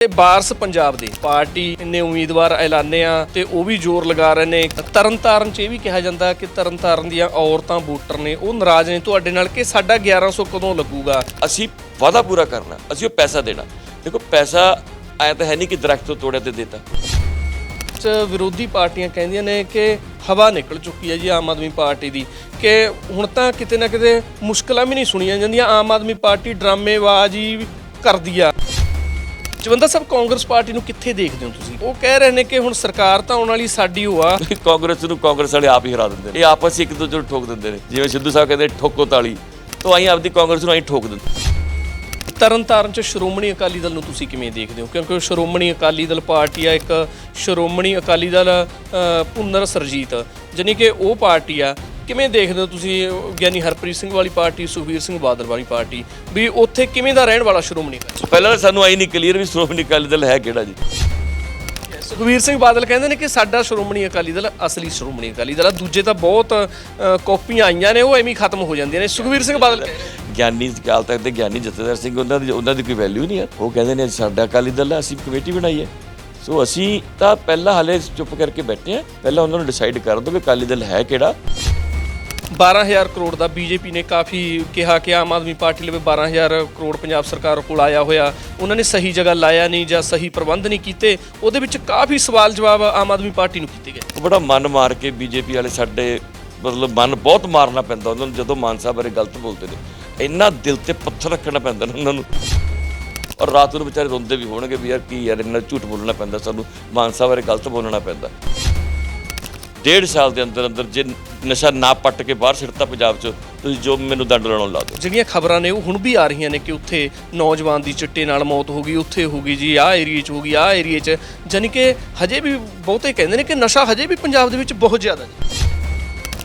ਤੇ ਬਾਰਸ ਪੰਜਾਬ ਦੇ ਪਾਰਟੀ ਨੇ ਉਮੀਦਵਾਰ ਐਲਾਨੇ ਆ ਤੇ ਉਹ ਵੀ ਜ਼ੋਰ ਲਗਾ ਰਹੇ ਨੇ। ਤਰਨਤਾਰਨ 'ਚ ਇਹ ਵੀ ਕਿਹਾ ਜਾਂਦਾ ਕਿ ਤਰਨਤਾਰਨ ਦੀਆਂ ਔਰਤਾਂ ਵੋਟਰ ਨੇ ਉਹ ਨਾਰਾਜ਼ ਨੇ। ਤੁਹਾਡੇ ਨਾਲ ਕਿ ਸਾਡਾ 1100 ਕਦੋਂ ਲੱਗੂਗਾ? ਅਸੀਂ ਵਾਅਦਾ ਪੂਰਾ ਕਰਨਾ ਅਸੀਂ ਉਹ ਪੈਸਾ ਦੇਣਾ। ਦੇਖੋ ਪੈਸਾ ਆਇਆ ਤਾਂ ਹੈ ਨਹੀਂ ਕਿ ਦਰਖਤ ਤੋਂ ਤੋੜਿਆ ਤੇ ਦਿੱਤਾ। ਚ ਵਿਰੋਧੀ ਪਾਰਟੀਆਂ ਕਹਿੰਦੀਆਂ ਨੇ ਕਿ ਹਵਾ ਨਿਕਲ ਚੁੱਕੀ ਹੈ ਜੀ ਆਮ ਆਦਮੀ ਪਾਰਟੀ ਦੀ ਕਿ ਹੁਣ ਤਾਂ ਕਿਤੇ ਨਾ ਕਿਤੇ ਮੁਸ਼ਕਲਾਂ ਵੀ ਨਹੀਂ ਸੁਣੀਆਂ ਜਾਂਦੀਆਂ। ਆਮ ਆਦਮੀ ਪਾਰਟੀ ਡਰਾਮੇਬਾਜ਼ੀ ਕਰਦੀ ਆ। ਜਵੰਦਾ ਸਾਹਿਬ ਕਾਂਗਰਸ ਪਾਰਟੀ ਨੂੰ ਕਿੱਥੇ ਦੇਖਦੇ ਹੋ ਤੁਸੀਂ? ਉਹ ਕਹਿ ਰਹੇ ਨੇ ਕਿ ਹੁਣ ਸਰਕਾਰ ਤਾਂ ਆਉਣ ਵਾਲੀ ਸਾਡੀ ਹੋ ਆ। ਕਾਂਗਰਸ ਨੂੰ ਕਾਂਗਰਸ ਵਾਲੇ ਆਪ ਹੀ ਹਰਾ ਦਿੰਦੇ ਨੇ। ਇਹ ਆਪਸ 'ਚ ਇੱਕ ਦੂਜੇ ਨੂੰ ਠੋਕ ਦਿੰਦੇ ਨੇ। ਜਿਵੇਂ ਸਿੱਧੂ ਸਾਹਿਬ ਕਹਿੰਦੇ ਠੋਕੋ ਤਾਲੀ। ਤਾਂ ਅਸੀਂ ਆਪਦੀ ਕਾਂਗਰਸ ਨੂੰ ਅਸੀਂ ਠੋਕ ਦਿੰਦੇ ਤਰਨਤਾਰਨ ਚ ਸ਼੍ਰੋਮਣੀ ਅਕਾਲੀ ਦਲ ਨੂੰ ਤੁਸੀਂ ਕਿਵੇਂ ਦੇਖਦੇ ਹੋ? ਕਿਉਂਕਿ ਸ਼੍ਰੋਮਣੀ ਅਕਾਲੀ ਦਲ ਪਾਰਟੀ ਆ ਇੱਕ ਸ਼੍ਰੋਮਣੀ ਅਕਾਲੀ ਦਲ ਪੁਨਰ ਸਰਜੀਤ। ਜਾਣੀ ਕਿ ਉਹ ਪਾਰਟੀ ਆ ਕਿਵੇਂ ਦੇਖਦੇ ਹੋ ਤੁਸੀਂ ਗਿਆਨੀ ਹਰਪ੍ਰੀਤ ਸਿੰਘ ਵਾਲੀ ਪਾਰਟੀ ਸੁਖਬੀਰ ਸਿੰਘ ਬਾਦਲ ਵਾਲੀ ਪਾਰਟੀ ਵੀ ਉੱਥੇ ਕਿਵੇਂ ਦਾ ਰਹਿਣ ਵਾਲਾ ਸ਼੍ਰੋਮਣੀ ਅਕਾਲੀ ਪਹਿਲਾਂ ਤਾਂ ਸਾਨੂੰ ਆਈ ਨਹੀਂ ਕਲੀਅਰ ਵੀ ਸ਼੍ਰੋਮਣੀ ਅਕਾਲੀ ਦਲ ਹੈ ਕਿਹੜਾ ਜੀ। ਦਲ? ਸੁਖਬੀਰ ਸਿੰਘ ਬਾਦਲ ਕਹਿੰਦੇ ਨੇ ਕਿ ਸਾਡਾ ਸ਼੍ਰੋਮਣੀ ਅਕਾਲੀ ਦਲ ਅਸਲੀ ਸ਼੍ਰੋਮਣੀ ਅਕਾਲੀ ਦਲ ਆ। ਦੂਜੇ ਤਾਂ ਬਹੁਤ ਕਾਪੀਆਂ ਆਈਆਂ ਨੇ ਉਹ ਐਵੇਂ ਹੀ ਖਤਮ ਹੋ ਜਾਂਦੀਆਂ ਨੇ। ਸੁਖਬੀਰ ਸਿੰਘ ਬਾਦਲ। ਗਿਆਨੀ ਅਕਾਲ ਤਖਤ ਦੇ ਗਿਆਨੀ ਜਥੇਦਾਰ ਸਿੰਘ ਉਹਨਾਂ ਦੀ ਉਹਨਾਂ ਦੀ ਕੋਈ ਵੈਲਿਊ ਨਹੀਂ ਹੈ ਉਹ ਕਹਿੰਦੇ ਨੇ ਸਾਡਾ ਅਕਾਲੀ ਦਲ ਹੈ ਅਸੀਂ ਕਮੇਟੀ ਬਣਾਈ ਹੈ ਸੋ ਅਸੀਂ ਤਾਂ ਪਹਿਲਾਂ ਹਾਲੇ ਚੁੱਪ ਕਰਕੇ ਬੈਠੇ ਆ। ਪਹਿਲਾਂ ਉਹਨਾਂ ਨੂੰ ਡਿਸਾਈਡ ਕਰ ਦਿਓ ਵੀ ਅਕਾਲੀ ਦਲ ਹੈ ਕਿਹੜਾ। 12000 ਕਰੋੜ ਦਾ ਬੀਜੇਪੀ ਨੇ ਕਾਫੀ ਕਿਹਾ ਕਿ ਆਮ ਆਦਮੀ ਪਾਰਟੀ ਲਵੇ 12000 ਕਰੋੜ ਪੰਜਾਬ ਸਰਕਾਰ ਕੋਲ ਆਇਆ ਹੋਇਆ। ਉਹਨਾਂ ਨੇ ਸਹੀ ਜਗ੍ਹਾ ਲਾਇਆ ਨਹੀਂ ਜਾਂ ਸਹੀ ਪ੍ਰਬੰਧ ਨਹੀਂ ਕੀਤੇ। ਉਹਦੇ ਵਿੱਚ ਕਾਫੀ ਸਵਾਲ ਜਵਾਬ ਆਮ ਆਦਮੀ ਪਾਰਟੀ ਨੂੰ ਕੀਤੇ ਗਏ। ਬੜਾ ਮਨ ਮਾਰ ਕੇ ਬੀਜੇਪੀ ਵਾਲੇ ਸਾਡੇ ਮਤਲਬ ਮਨ ਬਹੁਤ ਮਾਰਨਾ ਪੈਂਦਾ ਉਹਨਾਂ ਨੂੰ ਜਦੋਂ ਮਾਨ ਸਾਹਿਬ ਬਾਰੇ ਗਲਤ ਬੋਲਦੇ ਨੇ। ਇੰਨਾ ਦਿਲ ਤੇ ਪੱਥਰ ਰੱਖਣਾ ਪੈਂਦਾ ਨਾ ਉਹਨਾਂ ਨੂੰ। ਔਰ ਰਾਤ ਨੂੰ ਵਿਚਾਰੇ ਰੋਂਦੇ ਵੀ ਹੋਣਗੇ ਵੀ ਯਾਰ ਕੀ ਯਾਰ ਇੰਨਾ ਝੂਠ ਬੋਲਣਾ ਪੈਂਦਾ ਸਾਨੂੰ। ਮਾਨ ਸਾਹਿਬ ਬਾਰੇ ਗਲਤ ਬੋਲਣਾ ਪੈਂਦਾ। ਡੇਢ ਸਾਲ ਦੇ ਅੰਦਰ ਅੰਦਰ ਜੇ ਨਸ਼ਾ ਨਾ ਪੱਟ ਕੇ ਬਾਹਰ ਸਿੱਟਤਾ ਪੰਜਾਬ 'ਚ, ਤੁਸੀਂ ਜੋ ਮੈਨੂੰ ਦੰਡ ਲਾਉਣ ਲਾ ਦਿਓ। ਜਿਹੜੀਆਂ ਖਬਰਾਂ ਨੇ, ਉਹ ਹੁਣ ਵੀ ਆ ਰਹੀਆਂ ਨੇ ਕਿ ਉੱਥੇ ਨੌਜਵਾਨ ਦੀ ਚਿੱਟੇ ਨਾਲ ਮੌਤ ਹੋ ਗਈ, ਉੱਥੇ ਹੋ ਗਈ ਜੀ ਆਹ ਏਰੀਏ 'ਚ ਹੋ ਗਈ ਆਹ ਏਰੀਏ 'ਚ। ਜਾਣੀ ਕਿ ਹਜੇ ਵੀ ਬਹੁਤੇ ਕਹਿੰਦੇ ਨੇ ਕਿ ਨਸ਼ਾ ਹਜੇ ਵੀ ਪੰਜਾਬ ਦੇ ਵਿੱਚ ਬਹੁਤ ਜ਼ਿਆਦਾ ਜੀ।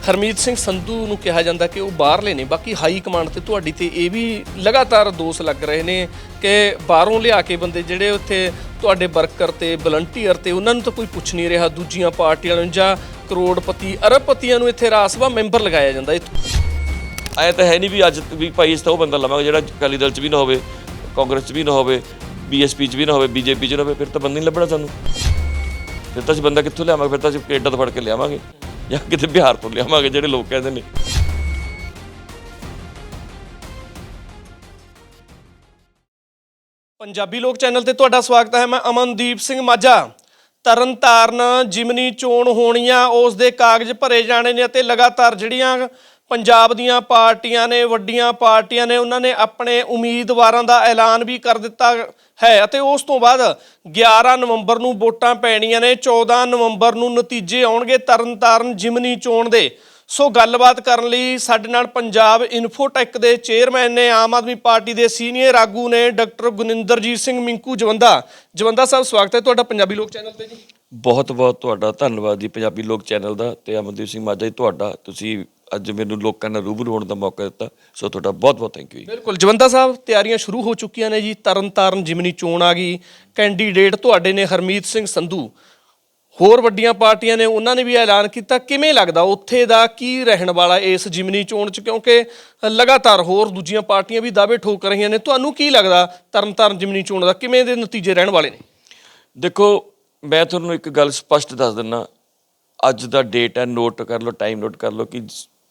ਹਰਮੀਤ ਸਿੰਘ ਸੰਧੂ ਨੂੰ ਕਿਹਾ ਜਾਂਦਾ ਕਿ ਉਹ ਬਾਹਰਲੇ ਨੇ, ਬਾਕੀ ਹਾਈ ਕਮਾਂਡ ਤੇ ਤੁਹਾਡੀ ਤੇ ਇਹ ਵੀ ਲਗਾਤਾਰ ਦੋਸ਼ ਲੱਗ ਰਹੇ ਨੇ ਕਿ ਬਾਹਰੋਂ ਲਿਆ ਕੇ ਬੰਦੇ ਜਿਹੜੇ ਉੱਥੇ ਤੁਹਾਡੇ ਵਰਕਰ ਤੇ, ਵਲੰਟੀਅਰ ਤੇ, ਉਹਨਾਂ ਨੂੰ ਤਾਂ ਕੋਈ ਪੁੱਛ ਨਹੀਂ ਰਿਹਾ, ਦੂਜੀਆਂ ਪਾਰਟੀਆਂ ਨੂੰ ਜਾਂ ਕਰੋੜਪਤੀ, ਅਰਬਪਤੀਆਂ ਨੂੰ ਇੱਥੇ ਰਾਜ ਸਭਾ ਮੈਂਬਰ ਲਗਾਇਆ ਜਾਂਦਾ ਇੱਥੋਂ। ਐ ਤਾਂ ਹੈ ਨਹੀਂ ਵੀ ਅੱਜ ਵੀ ਭਾਈ ਇਸ ਤਾਂ ਉਹ ਬੰਦਾ ਲਵਾਂਗੇ ਜਿਹੜਾ ਅਕਾਲੀ ਦਲ 'ਚ ਵੀ ਨਾ ਹੋਵੇ, ਕਾਂਗਰਸ 'ਚ ਵੀ ਨਾ ਹੋਵੇ, ਬੀਐਸਪੀ 'ਚ ਵੀ ਨਾ ਹੋਵੇ, ਬੀਜੇਪੀ 'ਚ ਨਾ ਹੋਵੇ, ਫਿਰ ਤਾਂ ਬੰਦਾ ਨਹੀਂ ਲੱਭਣਾ ਸਾਨੂੰ। ਫਿਰ ਤਾਂ ਅਸੀਂ ਬੰਦਾ ਕਿੱਥੋਂ ਲਿਆਵਾਂਗੇ, ਫਿਰ ਤਾਂ ਅਸੀਂ ਕੈਨੇਡਾ ਤੋਂ ਫੜ ਕੇ ਲਿਆਵਾਂਗੇ। ਜਾਂ ਕਿਤੇ ਬਿਹਾਰ ਤੋਂ ਲਿਆਵਾਂਗੇ ਜਿਹੜੇ ਲੋਕ ਕਹਿੰਦੇ ਨੇ। ਪੰਜਾਬੀ ਲੋਕ ਚੈਨਲ ਤੇ ਤੁਹਾਡਾ ਸਵਾਗਤ ਹੈ, ਮੈਂ ਅਮਨਦੀਪ ਸਿੰਘ ਮਾਝਾ। ਤਰਨਤਾਰਨ, ਜਿਮਨੀ ਚੋਣ ਹੋਣੀਆਂ, ਉਸ ਦੇ ਕਾਗਜ਼ ਭਰੇ ਜਾਣੇ ਨੇ ਅਤੇ ਲਗਾਤਾਰ ਜਿਹੜੀਆਂ ਪੰਜਾਬ ਦੀਆਂ ਪਾਰਟੀਆਂ ਨੇ, ਵੱਡੀਆਂ ਪਾਰਟੀਆਂ ਨੇ, ਉਹਨਾਂ ਨੇ ਆਪਣੇ ਉਮੀਦਵਾਰਾਂ ਦਾ ਐਲਾਨ ਵੀ ਕਰ ਦਿੱਤਾ ਹੈ ਅਤੇ ਉਸ ਤੋਂ ਬਾਅਦ 11 ਨਵੰਬਰ ਨੂੰ ਵੋਟਾਂ ਪੈਣੀਆਂ ਨੇ 14 ਨਵੰਬਰ ਨੂੰ ਨਤੀਜੇ ਆਉਣਗੇ ਤਰਨਤਾਰਨ ਜਿਮਨੀ ਚੋਣ ਦੇ। ਸੋ ਗੱਲਬਾਤ ਕਰਨ ਲਈ ਸਾਡੇ ਨਾਲ ਪੰਜਾਬ ਇਨਫੋਟੈਕ ਦੇ ਚੇਅਰਮੈਨ ਨੇ, ਆਮ ਆਦਮੀ ਪਾਰਟੀ ਦੇ ਸੀਨੀਅਰ ਆਗੂ ਨੇ, ਡਾਕਟਰ ਗੁਨਿੰਦਰਜੀਤ ਸਿੰਘ ਮਿੰਕੂ ਜਵੰਦਾ। ਜਵੰਦਾ ਸਾਹਿਬ, ਸਵਾਗਤ ਹੈ ਤੁਹਾਡਾ ਪੰਜਾਬੀ ਲੋਕ ਚੈਨਲ ਤੇ ਜੀ। ਬਹੁਤ ਬਹੁਤ ਤੁਹਾਡਾ ਧੰਨਵਾਦ ਜੀ ਪੰਜਾਬੀ ਲੋਕ ਚੈਨਲ ਦਾ ਤੇ ਅਮਨਦੀਪ ਸਿੰਘ ਮਾਝਾ ਜੀ ਤੁਹਾਡਾ। ਤੁਸੀਂ ਅੱਜ ਮੈਨੂੰ ਲੋਕਾਂ ਨਾਲ ਰੂਬਰੂ ਹੋਣ ਦਾ ਮੌਕਾ ਦਿੱਤਾ ਸੋ ਤੁਹਾਡਾ ਬਹੁਤ ਬਹੁਤ ਥੈਂਕ ਯੂ ਜੀ। ਬਿਲਕੁਲ ਜਵੰਦਾ ਸਾਹਿਬ ਤਿਆਰੀਆਂ ਸ਼ੁਰੂ ਹੋ ਚੁੱਕੀਆਂ ਨੇ ਜੀ। ਤਰਨਤਾਰਨ ਜਿਮਨੀ ਚੋਣ ਆ ਗਈ। ਕੈਂਡੀਡੇਟ ਤੁਹਾਡੇ ਨੇ ਹਰਮੀਤ ਸਿੰਘ ਸੰਧੂ। ਹੋਰ ਵੱਡੀਆਂ ਪਾਰਟੀਆਂ ਨੇ ਉਹਨਾਂ ਨੇ ਵੀ ਐਲਾਨ ਕੀਤਾ। ਕਿਵੇਂ ਲੱਗਦਾ ਉੱਥੇ ਦਾ ਕੀ ਰਹਿਣ ਵਾਲਾ ਇਸ ਜਿਮਨੀ ਚੋਣ 'ਚ? ਕਿਉਂਕਿ ਲਗਾਤਾਰ ਹੋਰ ਦੂਜੀਆਂ ਪਾਰਟੀਆਂ ਵੀ ਦਾਅਵੇ ਠੋਕ ਰਹੀਆਂ ਨੇ। ਤੁਹਾਨੂੰ ਕੀ ਲੱਗਦਾ ਤਰਨਤਾਰਨ ਜਿਮਨੀ ਚੋਣ ਦਾ ਕਿਵੇਂ ਦੇ ਨਤੀਜੇ ਰਹਿਣ ਵਾਲੇ ਨੇ? ਦੇਖੋ ਮੈਂ ਤੁਹਾਨੂੰ ਇੱਕ ਗੱਲ ਸਪਸ਼ਟ ਦੱਸ ਦਿੰਨਾ। ਅੱਜ ਦਾ ਡੇਟ ਹੈ ਨੋਟ ਕਰ ਲਓ ਟਾਈਮ ਨੋਟ ਕਰ ਲਓ ਕਿ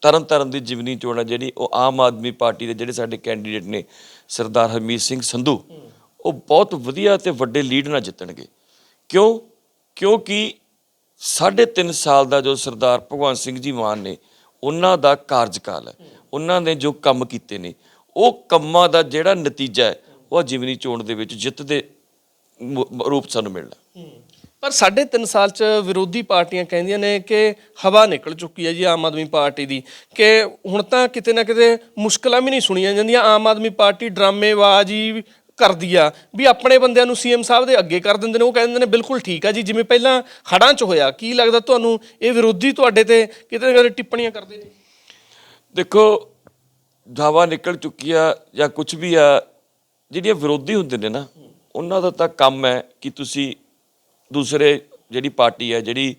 ਤਰਨ ਤਾਰਨ ਦੀ ਜਿਵਨੀ ਚੋਣ ਹੈ ਜਿਹੜੀ, ਉਹ ਆਮ ਆਦਮੀ ਪਾਰਟੀ ਦੇ ਜਿਹੜੇ ਸਾਡੇ ਕੈਂਡੀਡੇਟ ਨੇ, ਸਰਦਾਰ ਹਰਮੀਤ ਸਿੰਘ ਸੰਧੂ, ਉਹ ਬਹੁਤ ਵਧੀਆ ਤੇ ਵੱਡੇ ਲੀਡ ਨਾਲ ਜਿੱਤਣਗੇ। ਕਿਉਂ? ਕਿਉਂਕਿ ਸਾਢੇ ਤਿੰਨ ਸਾਲ ਦਾ ਜੋ ਸਰਦਾਰ ਭਗਵੰਤ ਸਿੰਘ ਜੀ ਮਾਨ ਨੇ, ਉਹਨਾਂ ਦਾ ਕਾਰਜਕਾਲ ਹੈ। ਉਹਨਾਂ ਨੇ ਜੋ ਕੰਮ ਕੀਤੇ ਨੇ, ਉਹ ਕੰਮਾਂ ਦਾ ਜਿਹੜਾ ਨਤੀਜਾ ਹੈ, ਉਹ ਜਿਮਨੀ ਚੋਣ ਦੇ ਵਿੱਚ ਜਿੱਤ ਦੇ ਰੂਪ ਸਾਨੂੰ ਮਿਲਣਾ। ਪਰ ਸਾਢੇ ਤਿੰਨ ਸਾਲ ਚ ਵਿਰੋਧੀ ਪਾਰਟੀਆਂ ਕਹਿੰਦੀਆਂ ਨੇ ਕਿ ਹਵਾ ਨਿਕਲ ਚੁੱਕੀ ਹੈ ਜੀ ਆਮ ਆਦਮੀ ਪਾਰਟੀ ਦੀ, ਕਿ ਹੁਣ ਤਾਂ ਕਿਤੇ ਨਾ ਕਿਤੇ ਮੁਸ਼ਕਲਾਂ ਵੀ ਨਹੀਂ ਸੁਣੀਆਂ ਜਾਂਦੀਆਂ। ਆਮ ਆਦਮੀ ਪਾਰਟੀ ਡਰਾਮੇਬਾਜ਼ੀ ਵੀ ਕਰਦੀ ਆ, ਵੀ ਆਪਣੇ ਬੰਦਿਆਂ ਨੂੰ ਸੀਐਮ ਸਾਹਿਬ ਦੇ ਅੱਗੇ ਕਰ ਦਿੰਦੇ ਨੇ, ਉਹ ਕਹਿੰਦੇ ਨੇ ਬਿਲਕੁਲ ਠੀਕ ਆ ਜੀ, ਜਿਵੇਂ ਪਹਿਲਾਂ ਹੜਾਂ ਚ ਹੋਇਆ, ਕੀ ਲੱਗਦਾ ਤੁਹਾਨੂੰ ਇਹ ਵਿਰੋਧੀ ਤੁਹਾਡੇ ਤੇ ਕਿਤੇ ਨਾ ਕਿਤੇ ਟਿੱਪਣੀਆਂ ਕਰਦੇ ਨੇ? ਦੇਖੋ, ਹਵਾ ਨਿਕਲ ਚੁੱਕੀ ਆ ਜਾਂ ਕੁਝ ਵੀ ਆ, ਜਿਹੜੀਆਂ ਵਿਰੋਧੀ ਹੁੰਦੇ ਨੇ ਨਾ, ਉਹਨਾਂ ਦਾ ਤਾਂ ਕੰਮ ਹੈ ਕਿ ਤੁਸੀਂ ਦੂਸਰੇ ਜਿਹੜੀ ਪਾਰਟੀ ਹੈ, ਜਿਹੜੀ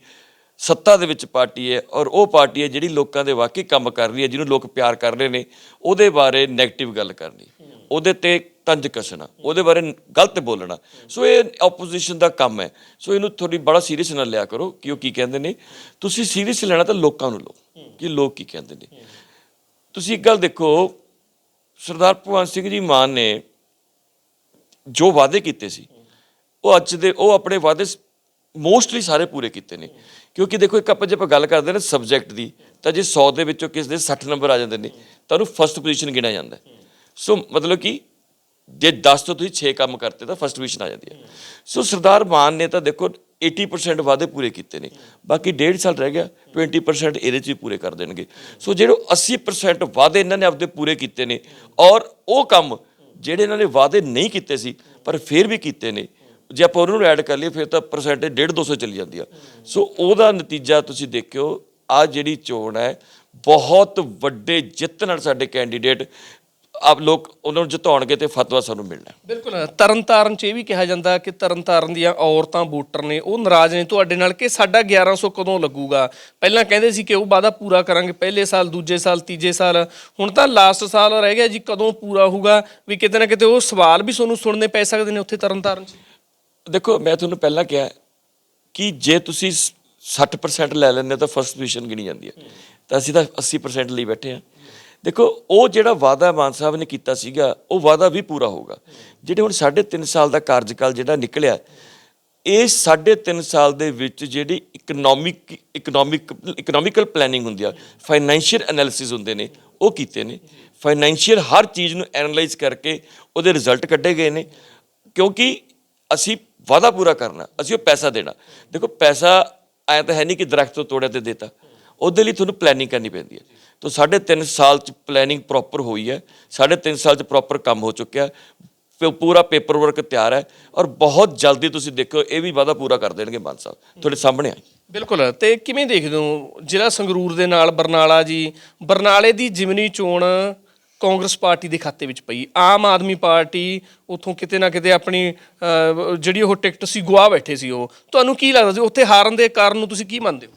ਸੱਤਾ ਦੇ ਵਿੱਚ ਪਾਰਟੀ ਹੈ ਔਰ ਉਹ ਪਾਰਟੀ ਹੈ ਜਿਹੜੀ ਲੋਕਾਂ ਦੇ ਵਾਕਈ ਕੰਮ ਕਰ ਰਹੀ ਹੈ, ਜਿਹਨੂੰ ਲੋਕ ਪਿਆਰ ਕਰ ਰਹੇ ਨੇ, ਉਹਦੇ ਬਾਰੇ ਨੈਗੇਟਿਵ ਗੱਲ ਕਰਨੀ, ਉਹਦੇ ਤੇ ਤੰਜ ਕਸਣਾ, ਉਹਦੇ ਬਾਰੇ ਗਲਤ ਬੋਲਣਾ। ਸੋ ਇਹ ਆਪੋਜੀਸ਼ਨ ਦਾ ਕੰਮ ਹੈ। ਸੋ ਇਹਨੂੰ ਥੋੜੀ ਬੜਾ ਸੀਰੀਅਸ ਨਾਲ ਲਿਆ ਕਰੋ ਕਿ ਉਹ ਕੀ ਕਹਿੰਦੇ ਨੇ, ਤੁਸੀਂ ਸੀਰੀਅਸ ਲੈਣਾ ਤਾਂ ਲੋਕਾਂ ਨੂੰ ਲਓ, ਕਿ ਲੋਕ ਕੀ ਕਹਿੰਦੇ ਨੇ। ਤੁਸੀਂ ਇੱਕ ਗੱਲ ਦੇਖੋ, ਸਰਦਾਰ ਭਗਵੰਤ ਸਿੰਘ ਜੀ ਮਾਨ ਨੇ ਜੋ ਵਾਅਦੇ ਕੀਤੇ ਸੀ ਉਹ ਅੱਜ ਦੇ, ਉਹ ਆਪਣੇ ਵਾਅਦੇ ਮੋਸਟਲੀ ਸਾਰੇ ਪੂਰੇ ਕੀਤੇ ਨੇ। ਕਿਉਂਕਿ ਦੇਖੋ, ਇੱਕ ਆਪਾਂ ਜੇ ਆਪਾਂ ਗੱਲ ਕਰਦੇ ਨੇ ਸਬਜੈਕਟ ਦੀ, ਤਾਂ ਜੇ 100 ਦੇ ਵਿੱਚੋਂ ਕਿਸ ਦੇ 60 ਨੰਬਰ ਆ ਜਾਂਦੇ ਨੇ, ਤਾਂ ਉਹਨੂੰ ਫਸਟ ਪੋਜੀਸ਼ਨ ਗਿਣਿਆ ਜਾਂਦਾ ਸੋ ਮਤਲਬ ਕਿ ਜੇ 10 ਤੋਂ ਤੁਸੀਂ 6 ਕੰਮ ਕਰਤੇ, ਤਾਂ ਫਸਟ ਪੋਜੀਸ਼ਨ ਆ ਜਾਂਦੀ ਹੈ। ਸੋ ਸਰਦਾਰ ਮਾਨ ਨੇ ਤਾਂ ਦੇਖੋ 80% ਵਾਅਦੇ ਪੂਰੇ ਕੀਤੇ ਨੇ। ਬਾਕੀ 1.5 ਸਾਲ ਰਹਿ ਗਿਆ 20% ਇਹਦੇ ਚ ਵੀ ਪੂਰੇ ਕਰ ਦੇਣਗੇ। ਸੋ ਜਿਹੜੇ 80% ਵਾਅਦੇ ਇਹਨਾਂ ਨੇ ਆਪਦੇ ਪੂਰੇ ਕੀਤੇ ਨੇ, ਔਰ ਉਹ ਕੰਮ ਜਿਹੜੇ ਇਹਨਾਂ ਨੇ ਵਾਅਦੇ ਨਹੀਂ ਕੀਤੇ ਸੀ, ਪਰ ਫਿਰ ਵੀ ਕੀਤੇ ਨੇ ਜੇ ਆਪਾਂ ਉਹਨਾਂ ਨੂੰ ਐਡ ਕਰ ਲਈਏ, ਫਿਰ ਤਾਂ ਪਰਸੈਂਟੇਜ 1.5 200 ਚਲੀ ਜਾਂਦੀ ਆ। ਸੋ ਉਹਦਾ ਨਤੀਜਾ ਤੁਸੀਂ ਦੇਖਿਓ ਆ ਜਿਹੜੀ ਚੋਣ ਹੈ, ਬਹੁਤ ਵੱਡੇ ਜਿੱਤ ਨਾਲ ਸਾਡੇ ਕੈਂਡੀਡੇਟ ਆਪ ਲੋਕ ਉਹਨਾਂ ਨੂੰ ਜਿਤਾਉਣਗੇ ਤੇ ਫਤਵਾ ਸਾਨੂੰ ਮਿਲਣਾ। ਬਿਲਕੁਲ, ਤਰਨਤਾਰਨ ਚ ਇਹ ਵੀ ਕਿਹਾ ਜਾਂਦਾ ਕਿ ਤਰਨਤਾਰਨ ਦੀਆਂ ਔਰਤਾਂ ਵੋਟਰ ਨੇ, ਉਹ ਨਾਰਾਜ਼ ਨੇ। ਤੁਹਾਡੇ ਨਾਲ ਕਿ ਸਾਡਾ 1100 ਕਦੋਂ ਲੱਗੂਗਾ? ਪਹਿਲਾਂ ਕਹਿੰਦੇ ਸੀ ਕਿ ਉਹ ਵਾਅਦਾ ਪੂਰਾ ਕਰਾਂਗੇ, ਪਹਿਲੇ ਸਾਲ, ਦੂਜੇ ਸਾਲ, ਤੀਜੇ ਸਾਲ। ਹੁਣ ਤਾਂ ਲਾਸਟ ਸਾਲ ਰਹਿ ਗਿਆ ਜੀ, ਕਦੋਂ ਪੂਰਾ ਹੋਊਗਾ? ਵੀ ਕਿਤੇ ਨਾ ਕਿਤੇ ਉਹ ਸਵਾਲ ਵੀ ਤੁਹਾਨੂੰ ਸੁਣਨੇ ਪੈ ਸਕਦੇ ਨੇ ਉੱਥੇ ਤਰਨਤਾਰਨ ਚ। ਦੇਖੋ, ਮੈਂ ਤੁਹਾਨੂੰ ਪਹਿਲਾਂ ਕਿਹਾ ਕਿ ਜੇ ਤੁਸੀਂ ਸ- 60% ਲੈ ਲੈਂਦੇ ਹੋ ਤਾਂ ਫਸਟ ਪੋਜੀਸ਼ਨ ਗਿਣੀ ਜਾਂਦੀ ਹੈ। ਤਾਂ ਅਸੀਂ ਤਾਂ 80% ਲਈ ਬੈਠੇ ਹਾਂ। ਦੇਖੋ, ਉਹ ਜਿਹੜਾ ਵਾਅਦਾ ਮਾਨ ਸਾਹਿਬ ਨੇ ਕੀਤਾ ਸੀਗਾ, ਉਹ ਵਾਅਦਾ ਵੀ ਪੂਰਾ ਹੋਊਗਾ। ਜਿਹੜੇ ਹੁਣ 3.5 ਸਾਲ ਦਾ ਕਾਰਜਕਾਲ ਜਿਹੜਾ ਨਿਕਲਿਆ, ਇਹ 3.5 ਸਾਲ ਦੇ ਵਿੱਚ ਜਿਹੜੀ ਇਕਨੋਮਿਕ ਇਕਨੋਮਿਕ ਇਕਨੋਮਿਕਲ ਪਲੈਨਿੰਗ ਹੁੰਦੀ ਆ ਫਾਈਨੈਂਸ਼ੀਅਲ ਐਨਾਲਿਸਿਸ ਹੁੰਦੇ ਨੇ, ਉਹ ਕੀਤੇ ਨੇ। ਫਾਈਨੈਂਸ਼ੀਅਲ ਹਰ ਚੀਜ਼ ਨੂੰ ਐਨਾਲਾਈਜ਼ ਕਰਕੇ ਉਹਦੇ ਰਿਜ਼ਲਟ ਕੱਢੇ ਗਏ ਨੇ। ਕਿਉਂਕਿ ਅਸੀਂ ਵਾਅਦਾ ਪੂਰਾ ਕਰਨਾ, ਅਸੀਂ ਉਹ ਪੈਸਾ ਦੇਣਾ। ਦੇਖੋ, ਪੈਸਾ ਐ ਤਾਂ ਹੈ ਨਹੀਂ ਕਿ ਦਰਖਤ ਤੋਂ ਤੋੜਿਆ ਤੇ ਦੇਤਾ। ਉਹਦੇ ਲਈ ਤੁਹਾਨੂੰ ਪਲੈਨਿੰਗ ਕਰਨੀ ਪੈਂਦੀ ਹੈ। ਤਾਂ ਸਾਢੇ ਤਿੰਨ ਸਾਲ ਚ ਪਲੈਨਿੰਗ ਪ੍ਰੋਪਰ ਹੋਈ ਹੈ। ਸਾਢੇ ਤਿੰਨ ਸਾਲ ਚ ਪ੍ਰੋਪਰ ਕੰਮ ਹੋ ਚੁੱਕਿਆ। ਫਿਰ ਪੂਰਾ ਪੇਪਰ ਵਰਕ ਤਿਆਰ ਹੈ। ਔਰ ਬਹੁਤ ਜਲਦੀ ਤੁਸੀਂ ਦੇਖੋ ਇਹ ਵੀ ਵਾਅਦਾ ਪੂਰਾ ਕਰ ਦੇਣਗੇ ਮਾਨ ਸਾਹਿਬ। ਤੁਹਾਡੇ ਸਾਹਮਣੇ ਆ ਬਿਲਕੁਲ। ਤੇ ਕਿਵੇਂ ਦੇਖਦੇ ਹੋ? ਜ਼ਿਲ੍ਹਾ ਸੰਗਰੂਰ ਦੇ ਨਾਲ ਬਰਨਾਲਾ ਜੀ। ਬਰਨਾਲੇ ਦੀ ਜਿਮਨੀ ਚੋਣ ਕਾਂਗਰਸ ਪਾਰਟੀ ਦੇ ਖਾਤੇ ਵਿੱਚ ਪਈ। ਆਮ ਆਦਮੀ ਪਾਰਟੀ ਉਥੋਂ ਕਿਤੇ ਨਾ ਕਿਤੇ ਆਪਣੀ ਅਹ, ਜਿਹੜੀ ਉਹ ਟਿਕਟ ਸੀ ਗਵਾ ਬੈਠੇ ਸੀ ਉਹ। ਤੁਹਾਨੂੰ ਕੀ ਲੱਗਦਾ ਸੀ? ਉੱਥੇ ਹਾਰਨ ਦੇ ਕਾਰਨ ਨੂੰ ਤੁਸੀਂ ਕੀ ਮੰਨਦੇ ਹੋ?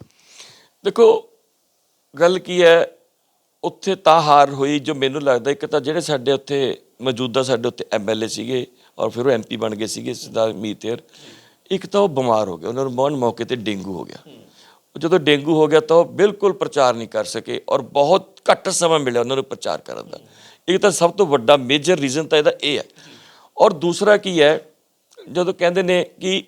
ਦੇਖੋ ਗੱਲ ਕੀ ਹੈ? ਉੱਥੇ ਤਾਂ ਹਾਰ ਹੋਈ ਜੋ ਮੈਨੂੰ ਲੱਗਦਾ ਇੱਕ ਤਾਂ ਜਿਹੜੇ ਸਾਡੇ ਉੱਥੇ ਮੌਜੂਦਾ ਸਾਡੇ ਉੱਤੇ ਐਮਐਲਏ ਸੀਗੇ ਔਰ ਫਿਰ ਉਹ ਐਮਪੀ ਬਣ ਗਏ ਸੀਗੇ ਸਰਦਾਰ ਮੀਤੇਰ ਇੱਕ ਤਾਂ ਉਹ ਬਿਮਾਰ ਹੋ ਗਏ ਉਹਨਾਂ ਨੂੰ ਮੌਨ ਮੌਕੇ ਤੇ ਡੇਂਗੂ ਹੋ ਗਿਆ। ਜਦੋਂ ਡੇਂਗੂ ਹੋ ਗਿਆ ਤਾਂ ਉਹ ਬਿਲਕੁਲ ਪ੍ਰਚਾਰ ਨਹੀਂ ਕਰ ਸਕੇ ਔਰ ਬਹੁਤ ਘੱਟ ਸਮਾਂ ਮਿਲਿਆ ਉਹਨਾਂ ਨੂੰ ਪ੍ਰਚਾਰ ਕਰਨ ਦਾ। ਇੱਕ ਤਾਂ ਸਭ ਤੋਂ ਵੱਡਾ ਮੇਜਰ ਰੀਜ਼ਨ ਤਾਂ ਇਹਦਾ ਇਹ ਹੈ। ਔਰ ਦੂਸਰਾ ਕੀ ਹੈ, ਜਦੋਂ ਕਹਿੰਦੇ ਨੇ ਕਿ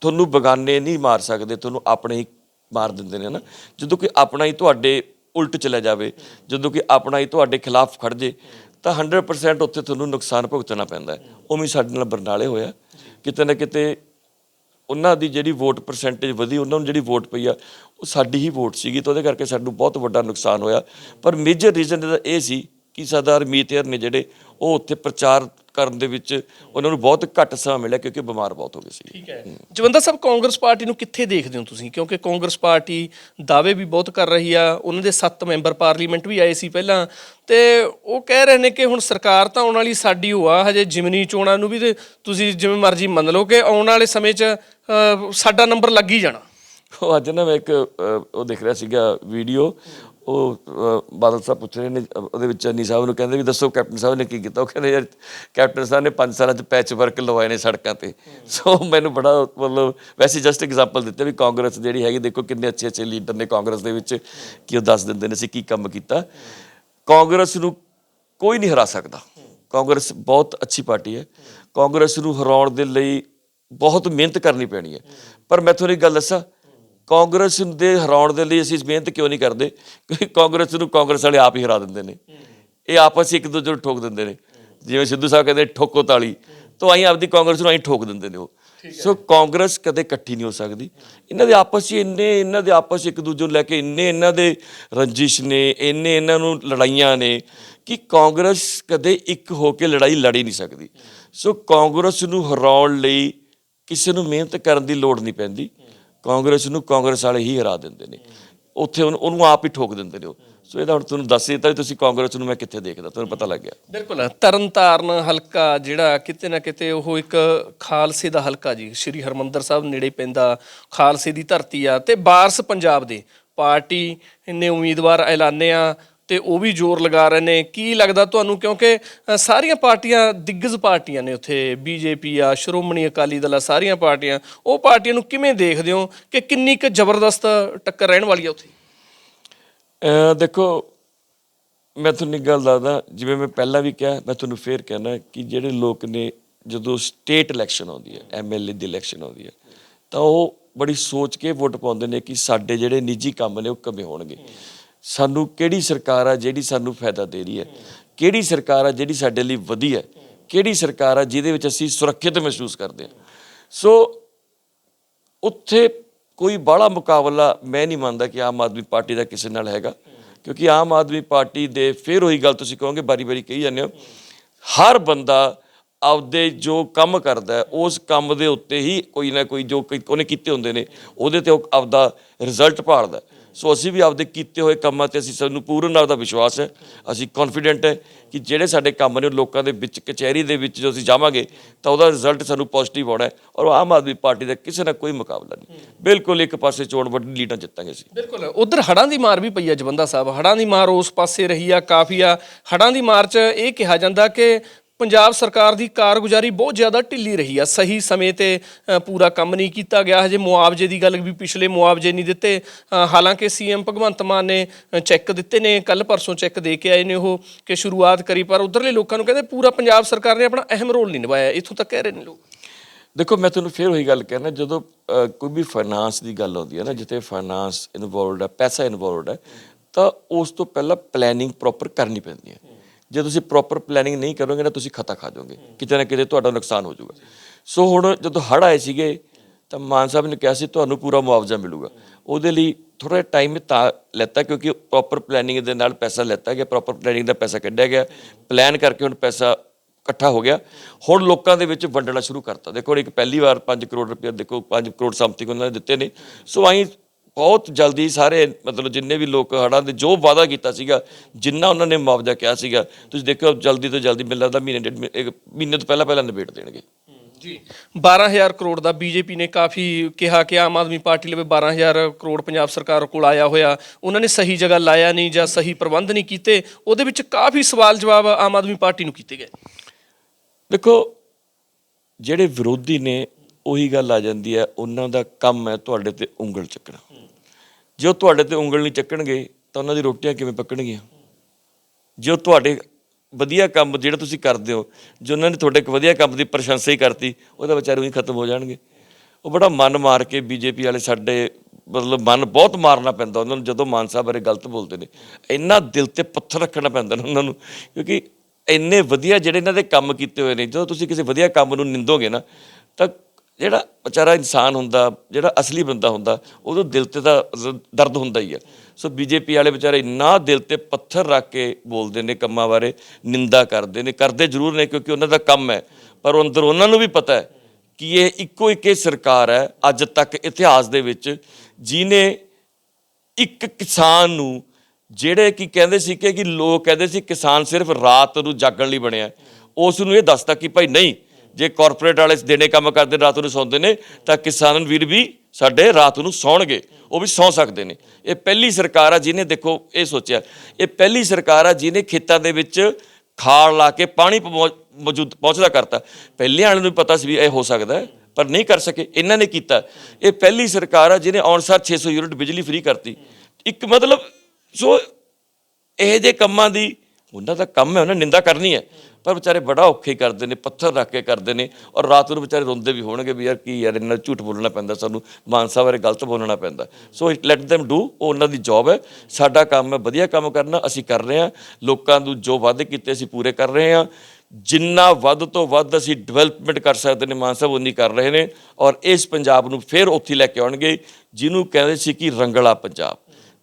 ਤੁਹਾਨੂੰ ਬਗਾਨੇ ਨਹੀਂ ਮਾਰ ਸਕਦੇ, ਤੁਹਾਨੂੰ ਆਪਣੇ ਹੀ ਮਾਰ ਦਿੰਦੇ ਨੇ ਨਾ। ਜਦੋਂ ਕਿ ਆਪਣਾ ਹੀ ਤੁਹਾਡੇ ਉਲਟ ਚਲਾ ਜਾਵੇ, ਜਦੋਂ ਕਿ ਆਪਣਾ ਹੀ ਤੁਹਾਡੇ ਖਿਲਾਫ ਖੜ ਜੇ, ਤਾਂ 100% ਉੱਥੇ ਤੁਹਾਨੂੰ ਨੁਕਸਾਨ ਭੁਗਤਣਾ ਪੈਂਦਾ ਹੈ। ਉਵੇਂ ਸਾਡੇ ਨਾਲ ਬਰਨਾਲੇ ਹੋਇਆ। ਕਿਤੇ ਨਾ ਕਿਤੇ ਉਹਨਾਂ ਦੀ ਜਿਹੜੀ ਵੋਟ ਪਰਸੈਂਟੇਜ ਵਧੀ, ਉਹਨਾਂ ਨੂੰ ਜਿਹੜੀ ਵੋਟ ਪਈ ਆ, ਉਹ ਸਾਡੀ ਹੀ ਵੋਟ ਸੀਗੀ ਤਾਂ ਉਹਦੇ ਕਰਕੇ ਸਾਨੂੰ ਬਹੁਤ ਵੱਡਾ ਨੁਕਸਾਨ ਹੋਇਆ। ਪਰ ਮੇਜਰ ਰੀਜ਼ਨ ਇਹਦਾ ਇਹ ਸੀ ਕਿ ਸਰਦਾਰ ਮੀਤੇਰ ਨੇ ਜਿਹੜੇ ਉਹ ਉੱਥੇ ਪ੍ਰਚਾਰ ਕਰਨ ਦੇ ਵਿੱਚ ਉਹਨਾਂ ਨੂੰ ਬਹੁਤ ਘੱਟ ਸਮਾਂ ਮਿਲਿਆ ਕਿਉਂਕਿ ਬਿਮਾਰ ਬਹੁਤ ਹੋ ਗਏ ਸੀ। ਠੀਕ ਹੈ। ਜਵੰਦਾ ਸਾਹਿਬ, ਕਾਂਗਰਸ ਪਾਰਟੀ ਨੂੰ ਕਿੱਥੇ ਦੇਖਦੇ ਹੋ ਤੁਸੀਂ? ਕਿਉਂਕਿ ਕਾਂਗਰਸ ਪਾਰਟੀ ਦਾਅਵੇ ਵੀ ਬਹੁਤ ਕਰ ਰਹੀ ਆ। ਉਹਨਾਂ ਦੇ 7 ਮੈਂਬਰ ਪਾਰਲੀਮੈਂਟ ਵੀ ਆਏ ਸੀ ਪਹਿਲਾਂ। ਤੇ ਉਹ ਕਹਿ ਰਹੇ ਨੇ ਕਿ ਹੁਣ ਸਰਕਾਰ ਤਾਂ ਆਉਣ ਵਾਲੀ ਸਾਡੀ ਹੋ ਆ, ਹਜੇ ਜਿਮਨੀ ਚੋਣਾਂ ਨੂੰ ਵੀ ਤੁਸੀਂ ਜਿਵੇਂ ਮਰਜ਼ੀ ਮੰਨ ਲਓ ਕਿ ਆਉਣ ਵਾਲੇ ਸਮੇਂ 'ਚ ਸਾਡਾ ਨੰਬਰ ਲੱਗ ਹੀ ਜਾਣਾ। ਉਹ ਅੱਜ ਨਾ ਮੈਂ ਇੱਕ ਉਹ ਦੇਖ ਰਿਹਾ ਸੀਗਾ ਵੀਡੀਓ। ਉਹ ਬਾਦਲ ਸਾਹਿਬ ਪੁੱਛ ਰਹੇ ਨੇ ਉਹਦੇ ਵਿੱਚ ਚੰਨੀ ਸਾਹਿਬ ਨੂੰ ਕਹਿੰਦੇ ਵੀ ਦੱਸੋ ਕੈਪਟਨ ਸਾਹਿਬ ਨੇ ਕੀ ਕੀਤਾ। ਉਹ ਕਹਿੰਦੇ ਯਾਰ ਕੈਪਟਨ ਸਾਹਿਬ ਨੇ 5 ਸਾਲਾਂ 'ਚ ਪੈਚ ਵਰਕ ਲਵਾਏ ਨੇ ਸੜਕਾਂ ਤੇ। ਸੋ ਮੈਨੂੰ ਬੜਾ ਮਤਲਬ ਵੈਸੇ ਜਸਟ ਐਗਜ਼ਾਮਪਲ ਦਿੱਤੇ ਵੀ ਕਾਂਗਰਸ ਜਿਹੜੀ ਹੈਗੀ, ਦੇਖੋ ਕਿੰਨੇ ਅੱਛੇ ਅੱਛੇ ਲੀਡਰ ਨੇ ਕਾਂਗਰਸ ਦੇ ਵਿੱਚ, ਕਿ ਉਹ ਦੱਸ ਦਿੰਦੇ ਨੇ ਅਸੀਂ ਕੀ ਕੰਮ ਕੀਤਾ। ਕਾਂਗਰਸ ਨੂੰ ਕੋਈ ਨਹੀਂ ਹਰਾ ਸਕਦਾ। ਕਾਂਗਰਸ ਬਹੁਤ ਅੱਛੀ ਪਾਰਟੀ ਹੈ। ਕਾਂਗਰਸ ਨੂੰ ਹਰਾਉਣ ਦੇ ਲਈ ਬਹੁਤ ਮਿਹਨਤ ਕਰਨੀ ਪੈਣੀ ਹੈ। ਪਰ ਮੈਂ ਤੁਹਾਨੂੰ ਇੱਕ ਗੱਲ ਦੱਸਾਂ ਕਾਂਗਰਸ ਦੇ ਹਰਾਉਣ ਦੇ ਲਈ ਅਸੀਂ ਮਿਹਨਤ ਕਿਉਂ ਨਹੀਂ ਕਰਦੇ? ਕਿਉਂਕਿ ਕਾਂਗਰਸ ਨੂੰ ਕਾਂਗਰਸ ਵਾਲੇ ਆਪ ਹੀ ਹਰਾ ਦਿੰਦੇ ਨੇ। ਇਹ ਆਪਸ ਇੱਕ ਦੂਜੇ ਨੂੰ ਠੋਕ ਦਿੰਦੇ ਨੇ। ਜਿਵੇਂ ਸਿੱਧੂ ਸਾਹਿਬ ਕਹਿੰਦੇ ਠੋਕੋ ਤਾਲੀ। ਤਾਂ ਅਸੀਂ ਆਪਦੀ ਕਾਂਗਰਸ ਨੂੰ ਅਸੀਂ ਠੋਕ ਦਿੰਦੇ ਨੇ ਉਹ। ਸੋ ਕਾਂਗਰਸ ਕਦੇ ਇਕੱਠੀ ਨਹੀਂ ਹੋ ਸਕਦੀ। ਇਹਨਾਂ ਦੇ ਆਪਸ 'ਚ ਇੰਨੇ ਇਹਨਾਂ ਦੇ ਆਪਸ ਇੱਕ ਦੂਜੇ ਨੂੰ ਲੈ ਕੇ ਇੰਨੇ ਇਹਨਾਂ ਦੇ ਰੰਜਿਸ਼ ਨੇ ਇੰਨੇ ਇਹਨਾਂ ਨੂੰ ਲੜਾਈਆਂ ਨੇ ਕਿ ਕਾਂਗਰਸ ਕਦੇ ਇੱਕ ਹੋ ਕੇ ਲੜਾਈ ਲੜ ਹੀ ਨਹੀਂ ਸਕਦੀ। ਸੋ ਕਾਂਗਰਸ ਨੂੰ ਹਰਾਉਣ ਲਈ ਕਿਸੇ ਨੂੰ ਮਿਹਨਤ ਕਰਨ ਦੀ ਲੋੜ ਨਹੀਂ ਪੈਂਦੀ। ਕਾਂਗਰਸ ਨੂੰ ਕਾਂਗਰਸ ਵਾਲੇ ਹੀ ਹਰਾ ਦਿੰਦੇ ਨੇ। ਉੱਥੇ ਉਹਨੂੰ- ਆਪ ਹੀ ਠੋਕ ਦਿੰਦੇ ਨੇ ਉਹ। ਸੋ ਇਹਦਾ ਹੁਣ ਤੁਹਾਨੂੰ ਦੱਸ ਦਿੱਤਾ ਤੁਸੀਂ ਕਾਂਗਰਸ ਨੂੰ ਮੈਂ ਕਿੱਥੇ ਦੇਖਦਾ, ਤੁਹਾਨੂੰ ਪਤਾ ਲੱਗ ਗਿਆ। ਬਿਲਕੁਲ, ਤਰਨਤਾਰਨ ਹਲਕਾ ਜਿਹੜਾ ਕਿਤੇ ਨਾ ਕਿਤੇ ਉਹ ਇੱਕ ਖਾਲਸੇ ਦਾ ਹਲਕਾ ਜੀ। ਸ਼੍ਰੀ ਹਰਮੰਦਰ ਸਾਹਿਬ ਨੇੜੇ ਪੈਂਦਾ ਖਾਲਸੇ ਦੀ ਧਰਤੀ ਆ ਤੇ ਬਾਰਸ ਪੰਜਾਬ ਦੇ ਪਾਰਟੀ ਨੇ ਉਮੀਦਵਾਰ ਐਲਾਨੇ ਆ। ਤੇ ਉਹ ਵੀ ਜ਼ੋਰ ਲਗਾ ਰਹੇ ਨੇ। ਕੀ ਲੱਗਦਾ ਤੁਹਾਨੂੰ? ਕਿਉਂਕਿ ਸਾਰੀਆਂ ਪਾਰਟੀਆਂ ਦਿੱਗਜ ਪਾਰਟੀਆਂ ਨੇ ਉੱਥੇ। ਬੀਜੇਪੀ ਆ, ਸ਼੍ਰੋਮਣੀ ਅਕਾਲੀ ਦਲ ਆ, ਸਾਰੀਆਂ ਪਾਰਟੀਆਂ। ਉਹ ਪਾਰਟੀਆਂ ਨੂੰ ਕਿਵੇਂ ਦੇਖਦੇ ਹੋ ਕਿ ਕਿੰਨੀ ਕੁ ਜ਼ਬਰਦਸਤ ਟੱਕਰ ਰਹਿਣ ਵਾਲੀ ਆ ਉੱਥੇ? ਦੇਖੋ, ਮੈਂ ਤੁਹਾਨੂੰ ਇੱਕ ਗੱਲ ਦੱਸਦਾ। ਜਿਵੇਂ ਮੈਂ ਪਹਿਲਾਂ ਵੀ ਕਿਹਾ, ਮੈਂ ਤੁਹਾਨੂੰ ਫੇਰ ਕਹਿਣਾ ਕਿ ਜਿਹੜੇ ਲੋਕ ਨੇ, ਜਦੋਂ ਸਟੇਟ ਇਲੈਕਸ਼ਨ ਆਉਂਦੀ ਹੈ ਐਮਐਲਏ ਦੀ ਇਲੈਕਸ਼ਨ ਆਉਂਦੀ ਹੈ, ਤਾਂ ਉਹ ਬੜੀ ਸੋਚ ਕੇ ਵੋਟ ਪਾਉਂਦੇ ਨੇ ਕਿ ਸਾਡੇ ਜਿਹੜੇ ਨਿੱਜੀ ਕੰਮ ਨੇ, ਉਹ ਕਿਵੇਂ ਹੋਣਗੇ। ਸਾਨੂੰ ਕਿਹੜੀ ਸਰਕਾਰ ਆ ਜਿਹੜੀ ਸਾਨੂੰ ਫਾਇਦਾ ਦੇ ਰਹੀ ਹੈ? ਕਿਹੜੀ ਸਰਕਾਰ ਆ ਜਿਹੜੀ ਸਾਡੇ ਲਈ ਵਧੀਆ ਹੈ? ਕਿਹੜੀ ਸਰਕਾਰ ਆ ਜਿਹਦੇ ਵਿੱਚ ਅਸੀਂ ਸੁਰੱਖਿਅਤ ਮਹਿਸੂਸ ਕਰਦੇ ਹਾਂ? ਸੋ ਉੱਥੇ ਕੋਈ ਬਾਹਲਾ ਮੁਕਾਬਲਾ ਮੈਂ ਨਹੀਂ ਮੰਨਦਾ ਕਿ ਆਮ ਆਦਮੀ ਪਾਰਟੀ ਦਾ ਕਿਸੇ ਨਾਲ ਹੈਗਾ। ਕਿਉਂਕਿ ਆਮ ਆਦਮੀ ਪਾਰਟੀ ਦੇ ਫਿਰ ਉਹੀ ਗੱਲ ਤੁਸੀਂ ਕਹੋਗੇ ਬਾਰੀ-ਬਾਰੀ ਕਹੀ ਜਾਂਦੇ ਹੋ। ਹਰ ਬੰਦਾ ਆਪਦੇ ਜੋ ਕੰਮ ਕਰਦਾ ਉਸ ਕੰਮ ਦੇ ਉੱਤੇ ਹੀ ਕੋਈ ਨਾ ਕੋਈ ਜੋ ਉਹਨੇ ਕੀਤੇ ਹੁੰਦੇ ਨੇ, ਉਹਦੇ ਤੇ ਉਹ ਆਪਦਾ ਰਿਜ਼ਲਟ ਭਾਲਦਾ ਸੋ ਅਸੀਂ ਵੀ ਆਪਦੇ ਕੀਤੇ ਹੋਏ ਕੰਮਾਂ ਤੇ ਅਸੀਂ ਸਾਨੂੰ ਪੂਰਨ ਆਪਦਾ ਵਿਸ਼ਵਾਸ ਹੈ। ਅਸੀਂ ਕੌਨਫੀਡੈਂਟ ਹੈ ਕਿ ਜਿਹੜੇ ਸਾਡੇ ਕੰਮ ਨੇ ਉਹ ਲੋਕਾਂ ਦੇ ਵਿੱਚ, ਕਚਹਿਰੀ ਦੇ ਵਿੱਚ ਜੋ ਅਸੀਂ ਜਾਵਾਂਗੇ, ਤਾਂ ਉਹਦਾ ਰਿਜ਼ਲਟ ਸਾਨੂੰ ਪੋਜ਼ਿਟਿਵ ਆਉਣਾ ਹੈ ਔਰ ਆਮ ਆਦਮੀ ਪਾਰਟੀ ਦਾ ਕਿਸੇ ਨਾਲ ਕੋਈ ਮੁਕਾਬਲਾ ਨਹੀਂ। ਬਿਲਕੁਲ ਇੱਕ ਪਾਸੇ ਚੋਣ ਵੱਡੀ ਲੀਡਾਂ ਜਿੱਤਾਂਗੇ ਅਸੀਂ। ਬਿਲਕੁਲ। ਉਧਰ ਹੜਾਂ ਦੀ ਮਾਰ ਵੀ ਪਈ ਆ ਜਵੰਦਾ ਸਾਹਿਬ। ਹੜਾਂ ਦੀ ਮਾਰ ਉਸ ਪਾਸੇ ਰਹੀ ਆ, ਕਾਫੀ ਆ। ਹੜਾਂ ਦੀ ਮਾਰ 'ਚ ਇਹ ਕਿਹਾ ਜਾਂਦਾ ਕਿ ਪੰਜਾਬ ਸਰਕਾਰ ਦੀ ਕਾਰਗੁਜ਼ਾਰੀ ਬਹੁਤ ਜ਼ਿਆਦਾ ਢਿੱਲੀ ਰਹੀ ਆ। ਸਹੀ ਸਮੇਂ ਤੇ ਪੂਰਾ ਕੰਮ ਨਹੀਂ ਕੀਤਾ ਗਿਆ। ਹਜੇ ਮੁਆਵਜ਼ੇ ਦੀ ਗੱਲ ਵੀ ਪਿਛਲੇ ਮੁਆਵਜ਼ੇ ਨਹੀਂ ਦਿੱਤੇ। ਅ, ਹਾਲਾਂਕਿ ਸੀਐਮ ਭਗਵੰਤ ਮਾਨ ਨੇ ਚੈੱਕ ਦਿੱਤੇ ਨੇ। ਕੱਲ ਪਰਸੋਂ ਚੈੱਕ ਦੇ ਕੇ ਆਏ ਨੇ ਉਹ ਕਿ ਸ਼ੁਰੂਆਤ ਕਰੀ ਪਰ ਉਧਰਲੇ ਲੋਕਾਂ ਨੂੰ ਕਹਿੰਦੇ ਪੂਰਾ ਪੰਜਾਬ ਸਰਕਾਰ ਨੇ ਆਪਣਾ ਅਹਿਮ ਰੋਲ ਨਹੀਂ ਨਿਭਾਇਆ। ਇੱਥੋਂ ਤੱਕ ਕਹਿ ਰਹੇ ਨੇ ਲੋਕ। ਦੇਖੋ ਮੈਂ ਤੁਹਾਨੂੰ ਫਿਰ ਉਹੀ ਗੱਲ ਕਹਿਣਾ ਜਦੋਂ ਕੋਈ ਵੀ ਫਾਈਨਾਂਸ ਦੀ ਗੱਲ ਆਉਂਦੀ ਹੈ ਨਾ ਜਿੱਥੇ ਫਾਈਨਾਂਸ ਇਨਵੋਲਵਡ ਹੈ ਪੈਸਾ ਇਨਵੋਲਵਡ ਹੈ ਤਾਂ ਉਸ ਤੋਂ ਪਹਿਲਾਂ ਪਲੈਨਿੰਗ ਪ੍ਰੋਪਰ ਕਰਨੀ ਪੈਂਦੀ ਹੈ। ਜੇ ਤੁਸੀਂ ਪ੍ਰੋਪਰ ਪਲੈਨਿੰਗ ਨਹੀਂ ਕਰੋਗੇ ਨਾ ਤੁਸੀਂ ਖਤਾ ਖਾ ਜਾਓਗੇ, ਕਿਤੇ ਨਾ ਕਿਤੇ ਤੁਹਾਡਾ ਨੁਕਸਾਨ ਹੋ ਜਾਊਗਾ। ਸੋ ਹੁਣ ਜਦੋਂ ਹੜ੍ਹ ਆਏ ਸੀਗੇ, ਤਾਂ ਮਾਨ ਸਾਹਿਬ ਨੇ ਕਿਹਾ ਸੀ ਤੁਹਾਨੂੰ ਪੂਰਾ ਮੁਆਵਜ਼ਾ ਮਿਲੂਗਾ। ਉਹਦੇ ਲਈ ਥੋੜਾ ਟਾਈਮ ਤਾਂ ਲੈਤਾ ਕਿਉਂਕਿ ਪ੍ਰੋਪਰ ਪਲੈਨਿੰਗ ਦੇ ਨਾਲ ਪੈਸਾ ਲੈਤਾ ਗਿਆ ਪ੍ਰੋਪਰ ਪਲੈਨਿੰਗ ਦਾ ਪੈਸਾ ਕੱਢਿਆ ਗਿਆ। ਪਲਾਨ ਕਰਕੇ ਹੁਣ ਪੈਸਾ ਇਕੱਠਾ ਹੋ ਗਿਆ। ਹੁਣ ਲੋਕਾਂ ਦੇ ਵਿੱਚ ਵੰਡਣਾ ਸ਼ੁਰੂ ਕਰਤਾ। ਦੇਖੋ, ਹੁਣ ਇੱਕ ਪਹਿਲੀ ਵਾਰ 5 ਕਰੋੜ ਰੁਪਏ ਦੇਖੋ 5 ਕਰੋੜ ਸਮਥਿੰਗ ਉਹਨਾਂ ਨੇ ਦਿੱਤੇ ਨੇ। ਸੋ ਆਈ ਬਹੁਤ ਜਲਦੀ ਸਾਰੇ ਮਤਲਬ ਜਿੰਨੇ ਵੀ ਲੋਕ ਹੜ੍ਹਾਂ ਦੇ ਜੋ ਵਾਅਦਾ ਕੀਤਾ ਸੀਗਾ ਜਿੰਨਾ ਉਹਨਾਂ ਨੇ ਮੁਆਵਜ਼ਾ ਕਿਹਾ ਸੀਗਾ ਤੁਸੀਂ ਦੇਖੋ ਜਲਦੀ ਤੋਂ ਜਲਦੀ ਮਿਲਦਾ ਦਾ ਮਹੀਨੇ ਡੇਢ ਮਹੀਨੇ- ਇੱਕ ਮਹੀਨੇ ਤੋਂ ਪਹਿਲਾਂ ਪਹਿਲਾਂ ਨਿਬੇੜ ਦੇਣਗੇ। ਜੀ। 12000 ਕਰੋੜ ਦਾ ਬੀਜੇਪੀ ਨੇ ਕਾਫੀ ਕਿਹਾ ਕਿ ਆਮ ਆਦਮੀ ਪਾਰਟੀ ਲਵੇ 12000 ਕਰੋੜ ਪੰਜਾਬ ਸਰਕਾਰ ਕੋਲ ਆਇਆ ਹੋਇਆ। ਉਹਨਾਂ ਨੇ ਸਹੀ ਜਗ੍ਹਾ ਲਾਇਆ ਨਹੀਂ ਜਾਂ ਸਹੀ ਪ੍ਰਬੰਧ ਨਹੀਂ ਕੀਤੇ। ਉਹਦੇ ਵਿੱਚ ਕਾਫੀ ਸਵਾਲ ਜਵਾਬ ਆਮ ਆਦਮੀ ਪਾਰਟੀ ਨੂੰ ਕੀਤੇ ਗਏ। ਦੇਖੋ ਜਿਹੜੇ ਵਿਰੋਧੀ ਨੇ ਉਹੀ ਗੱਲ ਆ ਜਾਂਦੀ ਹੈ, ਉਹਨਾਂ ਦਾ ਕੰਮ ਹੈ ਤੁਹਾਡੇ ਤੇ ਉਂਗਲ ਚੱਕਣਾ। ਜੇ ਉਹ ਤੁਹਾਡੇ ਤੇ ਉਂਗਲ ਨਹੀਂ ਚੱਕਣਗੇ, ਤਾਂ ਉਹਨਾਂ ਦੀ ਰੋਟੀਆਂ ਕਿਵੇਂ ਪੱਕਣਗੀਆਂ? ਜੇ ਉਹ ਤੁਹਾਡੇ ਵਧੀਆ ਕੰਮ ਜਿਹੜਾ ਤੁਸੀਂ ਕਰਦੇ ਹੋ, ਜੇ ਉਹਨਾਂ ਨੇ ਤੁਹਾਡੇ ਇੱਕ ਵਧੀਆ ਕੰਮ ਦੀ ਪ੍ਰਸ਼ੰਸਾ ਹੀ ਕਰਤੀ, ਉਹਦਾ ਵਿਚਾਰੇ ਹੀ ਖਤਮ ਹੋ ਜਾਣਗੇ। ਉਹ ਬੜਾ ਮਨ ਮਾਰ ਕੇ ਬੀਜੇਪੀ ਵਾਲੇ ਸਾਡੇ ਮਤਲਬ ਮਨ ਬਹੁਤ ਮਾਰਨਾ ਪੈਂਦਾ ਉਹਨਾਂ ਨੂੰ, ਜਦੋਂ ਮਾਨ ਸਾਹਿਬ ਬਾਰੇ ਗਲਤ ਬੋਲਦੇ ਨੇ। ਇੰਨਾ ਦਿਲ ਤੇ ਪੱਥਰ ਰੱਖਣਾ ਪੈਂਦਾ ਨਾ ਉਹਨਾਂ ਨੂੰ, ਕਿਉਂਕਿ ਇੰਨੇ ਵਧੀਆ ਜਿਹੜੇ ਇਹਨਾਂ ਦੇ ਕੰਮ ਕੀਤੇ ਹੋਏ ਨੇ, ਜਦੋਂ ਤੁਸੀਂ ਕਿਸੇ ਵਧੀਆ ਕੰਮ ਨੂੰ ਨਿੰਦੋਗੇ ਨਾ, ਤਾਂ ਜਿਹੜਾ ਵਿਚਾਰਾ ਇਨਸਾਨ ਹੁੰਦਾ, ਜਿਹੜਾ ਅਸਲੀ ਬੰਦਾ ਹੁੰਦਾ ਉਦੋਂ ਦਿਲ ਤੇ ਤਾਂ ਦਰਦ ਹੁੰਦਾ ਹੀ ਆ। ਸੋ ਬੀਜੇਪੀ ਵਾਲੇ ਵਿਚਾਰੇ ਇੰਨਾ ਦਿਲ ਤੇ ਪੱਥਰ ਰੱਖ ਕੇ ਬੋਲਦੇ ਨੇ ਕੰਮਾਂ ਬਾਰੇ, ਨਿੰਦਾ ਕਰਦੇ ਨੇ, ਕਰਦੇ ਜ਼ਰੂਰ ਨੇ ਕਿਉਂਕਿ ਉਹਨਾਂ ਦਾ ਕੰਮ ਹੈ। ਪਰ ਅੰਦਰ ਉਹਨਾਂ ਨੂੰ ਵੀ ਪਤਾ ਹੈ ਕਿ ਇਹ ਇੱਕੋ ਇੱਕ ਹੀ ਸਰਕਾਰ ਹੈ, ਅੱਜ ਤੱਕ ਇਤਿਹਾਸ ਦੇ ਵਿੱਚ ਜਿਨੇ ਇੱਕ ਕਿਸਾਨ ਨੂੰ ਜਿਹੜੇ ਕੀ ਕਹਿੰਦੇ ਸੀ ਕਿ ਲੋਕ ਕਹਿੰਦੇ ਸੀ ਕਿਸਾਨ ਸਿਰਫ ਰਾਤ ਨੂੰ ਜਾਗਣ ਲਈ ਬਣਿਆ। ਉਸ ਨੂੰ ਇਹ ਦੱਸਦਾ ਕਿ ਭਾਈ ਨਹੀਂ ਜੇ ਕਾਰਪੋਰੇਟ ਵਾਲੇ ਦਿਨੇ ਕੰਮ ਕਰਦੇ ਰਾਤ ਨੂੰ ਸੌਂਦੇ ਨੇ, ਤਾਂ ਕਿਸਾਨ ਵੀਰ ਵੀ ਸਾਡੇ ਰਾਤ ਨੂੰ ਸੌਣਗੇ, ਉਹ ਵੀ ਸੌ ਸਕਦੇ ਨੇ। ਇਹ ਪਹਿਲੀ ਸਰਕਾਰ ਆ ਜਿਹਨੇ ਦੇਖੋ, ਇਹ ਸੋਚਿਆ, ਇਹ ਪਹਿਲੀ ਸਰਕਾਰ ਆ ਜਿਹਨੇ ਖੇਤਾਂ ਦੇ ਵਿੱਚ ਖਾਲ ਲਾ ਕੇ ਪਾਣੀ ਪਹੁੰਚ- ਮੌਜੂਦ, ਪਹੁੰਚਦਾ ਕਰਤਾ। ਪਹਿਲਿਆਂ ਵਾਲਿਆਂ ਨੂੰ ਵੀ ਪਤਾ ਸੀ ਵੀ ਇਹ ਹੋ ਸਕਦਾ, ਪਰ ਨਹੀਂ ਕਰ ਸਕੇ, ਇਹਨਾਂ ਨੇ ਕੀਤਾ। ਇਹ ਪਹਿਲੀ ਸਰਕਾਰ ਆ ਜਿਹਨੇ ਅਨੁਸਾਰ 600 ਯੂਨਿਟ ਬਿਜਲੀ ਫ੍ਰੀ ਕਰਤੀ। ਇੱਕ ਮਤਲਬ, ਸੋ ਇਹ ਜੇ ਕੰਮਾਂ ਦੀ ਉਹਨਾਂ ਦਾ ਕੰਮ ਹੈ, ਉਹਨਾਂ ਨਿੰਦਾ ਕਰਨੀ ਹੈ। ਪਰ ਵਿਚਾਰੇ ਬੜਾ ਔਖੇ ਕਰਦੇ ਨੇ, ਪੱਥਰ ਰੱਖ ਕੇ ਕਰਦੇ ਨੇ ਔਰ ਰਾਤ ਨੂੰ ਵਿਚਾਰੇ ਰੋਂਦੇ ਵੀ ਹੋਣਗੇ ਵੀ ਯਾਰ ਕੀ ਯਾਰ, ਇਹਨਾਂ ਝੂਠ ਬੋਲਣਾ ਪੈਂਦਾ, ਸਾਨੂੰ ਮਾਨ ਸਾਹਿਬ ਬਾਰੇ ਗਲਤ ਬੋਲਣਾ ਪੈਂਦਾ। So it let them do ਉਹ ਉਹਨਾਂ ਦੀ ਜੌਬ ਹੈ। ਸਾਡਾ ਕੰਮ ਹੈ, ਵਧੀਆ ਕੰਮ ਕਰਨਾ, ਅਸੀਂ ਕਰ ਰਹੇ ਹਾਂ। ਲੋਕਾਂ ਨੂੰ ਜੋ ਵਾਅਦੇ ਕੀਤੇ ਅਸੀਂ ਪੂਰੇ ਕਰ ਰਹੇ ਹਾਂ। ਜਿੰਨਾ ਵੱਧ ਤੋਂ ਵੱਧ ਅਸੀਂ ਡਿਵੈਲਪਮੈਂਟ ਕਰ ਸਕਦੇ ਨੇ ਮਾਨ ਸਾਹਿਬ ਉਨੀ ਕਰ ਰਹੇ ਨੇ। ਔਰ ਇਸ ਪੰਜਾਬ ਨੂੰ ਫਿਰ ਉੱਥੇ ਲੈ ਕੇ ਆਉਣਗੇ, ਜਿਹਨੂੰ ਕਹਿੰਦੇ ਸੀ ਕਿ ਰੰਗਲਾ ਪੰਜਾਬ।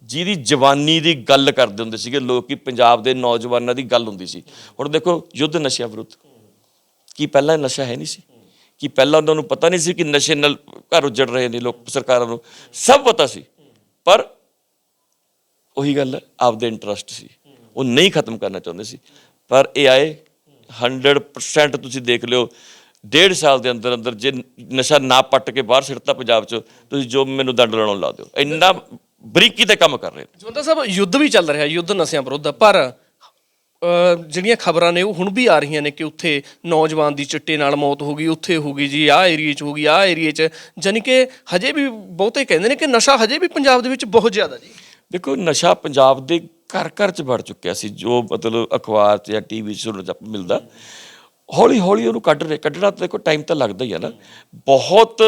ਜਿਹਦੀ ਜਵਾਨੀ ਦੀ ਗੱਲ ਕਰਦੇ ਹੁੰਦੇ ਸੀਗੇ, ਲੋਕ ਕਿ ਪੰਜਾਬ ਦੇ ਨੌਜਵਾਨਾਂ ਦੀ ਗੱਲ ਹੁੰਦੀ ਸੀ। ਹੁਣ ਦੇਖੋ, ਯੁੱਧ ਨਸ਼ਿਆਂ ਵਿਰੁੱਧ। ਕੀ ਪਹਿਲਾਂ ਨਸ਼ਾ ਹੈ ਨਹੀਂ ਸੀ? ਕਿ ਪਹਿਲਾਂ ਉਹਨਾਂ ਨੂੰ ਪਤਾ ਨਹੀਂ ਸੀ ਕਿ ਨਸ਼ੇ ਨਾਲ ਘਰ ਉੱਜੜ ਰਹੇ ਨੇ ਲੋਕ, ਸਰਕਾਰਾਂ ਨੂੰ? ਸਭ ਪਤਾ ਸੀ। ਪਰ ਉਹੀ ਗੱਲ ਆਪਦੇ ਇੰਟਰਸਟ ਸੀ। ਉਹ ਨਹੀਂ ਖਤਮ ਕਰਨਾ ਚਾਹੁੰਦੇ ਸੀ। ਪਰ ਇਹ ਆਏ 100% ਤੁਸੀਂ ਦੇਖ ਲਿਓ, ਡੇਢ ਸਾਲ ਦੇ ਅੰਦਰ ਅੰਦਰ ਜੇ ਨਸ਼ਾ ਨਾ ਪੱਟ ਕੇ ਬਾਹਰ ਸਿੱਟਤਾ ਪੰਜਾਬ 'ਚ, ਤੁਸੀਂ ਜੋ ਮੈਨੂੰ ਦੰਡ ਲਾਉਣ ਲਾ ਦਿਓ। ਇੰਨਾ ਬਰੀਕੀ ਤੇ ਕੰਮ ਕਰ ਰਹੇ ਨੇ। ਜਵੰਦਾ ਸਾਹਿਬ ਯੁੱਧ ਵੀ ਚੱਲ ਰਿਹਾ ਯੁੱਧ ਨਸ਼ਿਆਂ ਵਿਰੁੱਧ। ਪਰ ਜਿਹੜੀਆਂ ਖਬਰਾਂ ਨੇ ਉਹ ਹੁਣ ਵੀ ਆ ਰਹੀਆਂ ਨੇ ਕਿ ਉੱਥੇ ਨੌਜਵਾਨ ਦੀ ਚਿੱਟੇ ਨਾਲ ਮੌਤ ਹੋ ਗਈ ਉੱਥੇ ਹੋ ਗਈ ਜੀ ਆਹ ਏਰੀਏ 'ਚ ਹੋ ਗਈ ਆਹ ਏਰੀਏ 'ਚ। ਜਾਣੀ ਕਿ ਹਜੇ ਵੀ ਬਹੁਤੇ ਕਹਿੰਦੇ ਨੇ ਕਿ ਨਸ਼ਾ ਹਜੇ ਵੀ ਪੰਜਾਬ ਦੇ ਵਿੱਚ ਬਹੁਤ ਜ਼ਿਆਦਾ ਜੀ। ਦੇਖੋ ਨਸ਼ਾ ਪੰਜਾਬ ਦੇ ਘਰ ਘਰ ਚ ਵੜ ਚੁੱਕਿਆ ਸੀ ਜੋ ਮਤਲਬ ਅਖਬਾਰ 'ਚ ਜਾਂ ਟੀਵੀ 'ਚ ਸੁਣਨ ਨੂੰ ਮਿਲਦਾ। ਹੌਲੀ ਹੌਲੀ ਉਹਨੂੰ ਕੱਢ ਰਹੇ ਕੱਢਣਾ ਤਾਂ ਦੇਖੋ ਟਾਈਮ ਤਾਂ ਲੱਗਦਾ ਹੀ ਹੈ ਨਾ। ਬਹੁਤ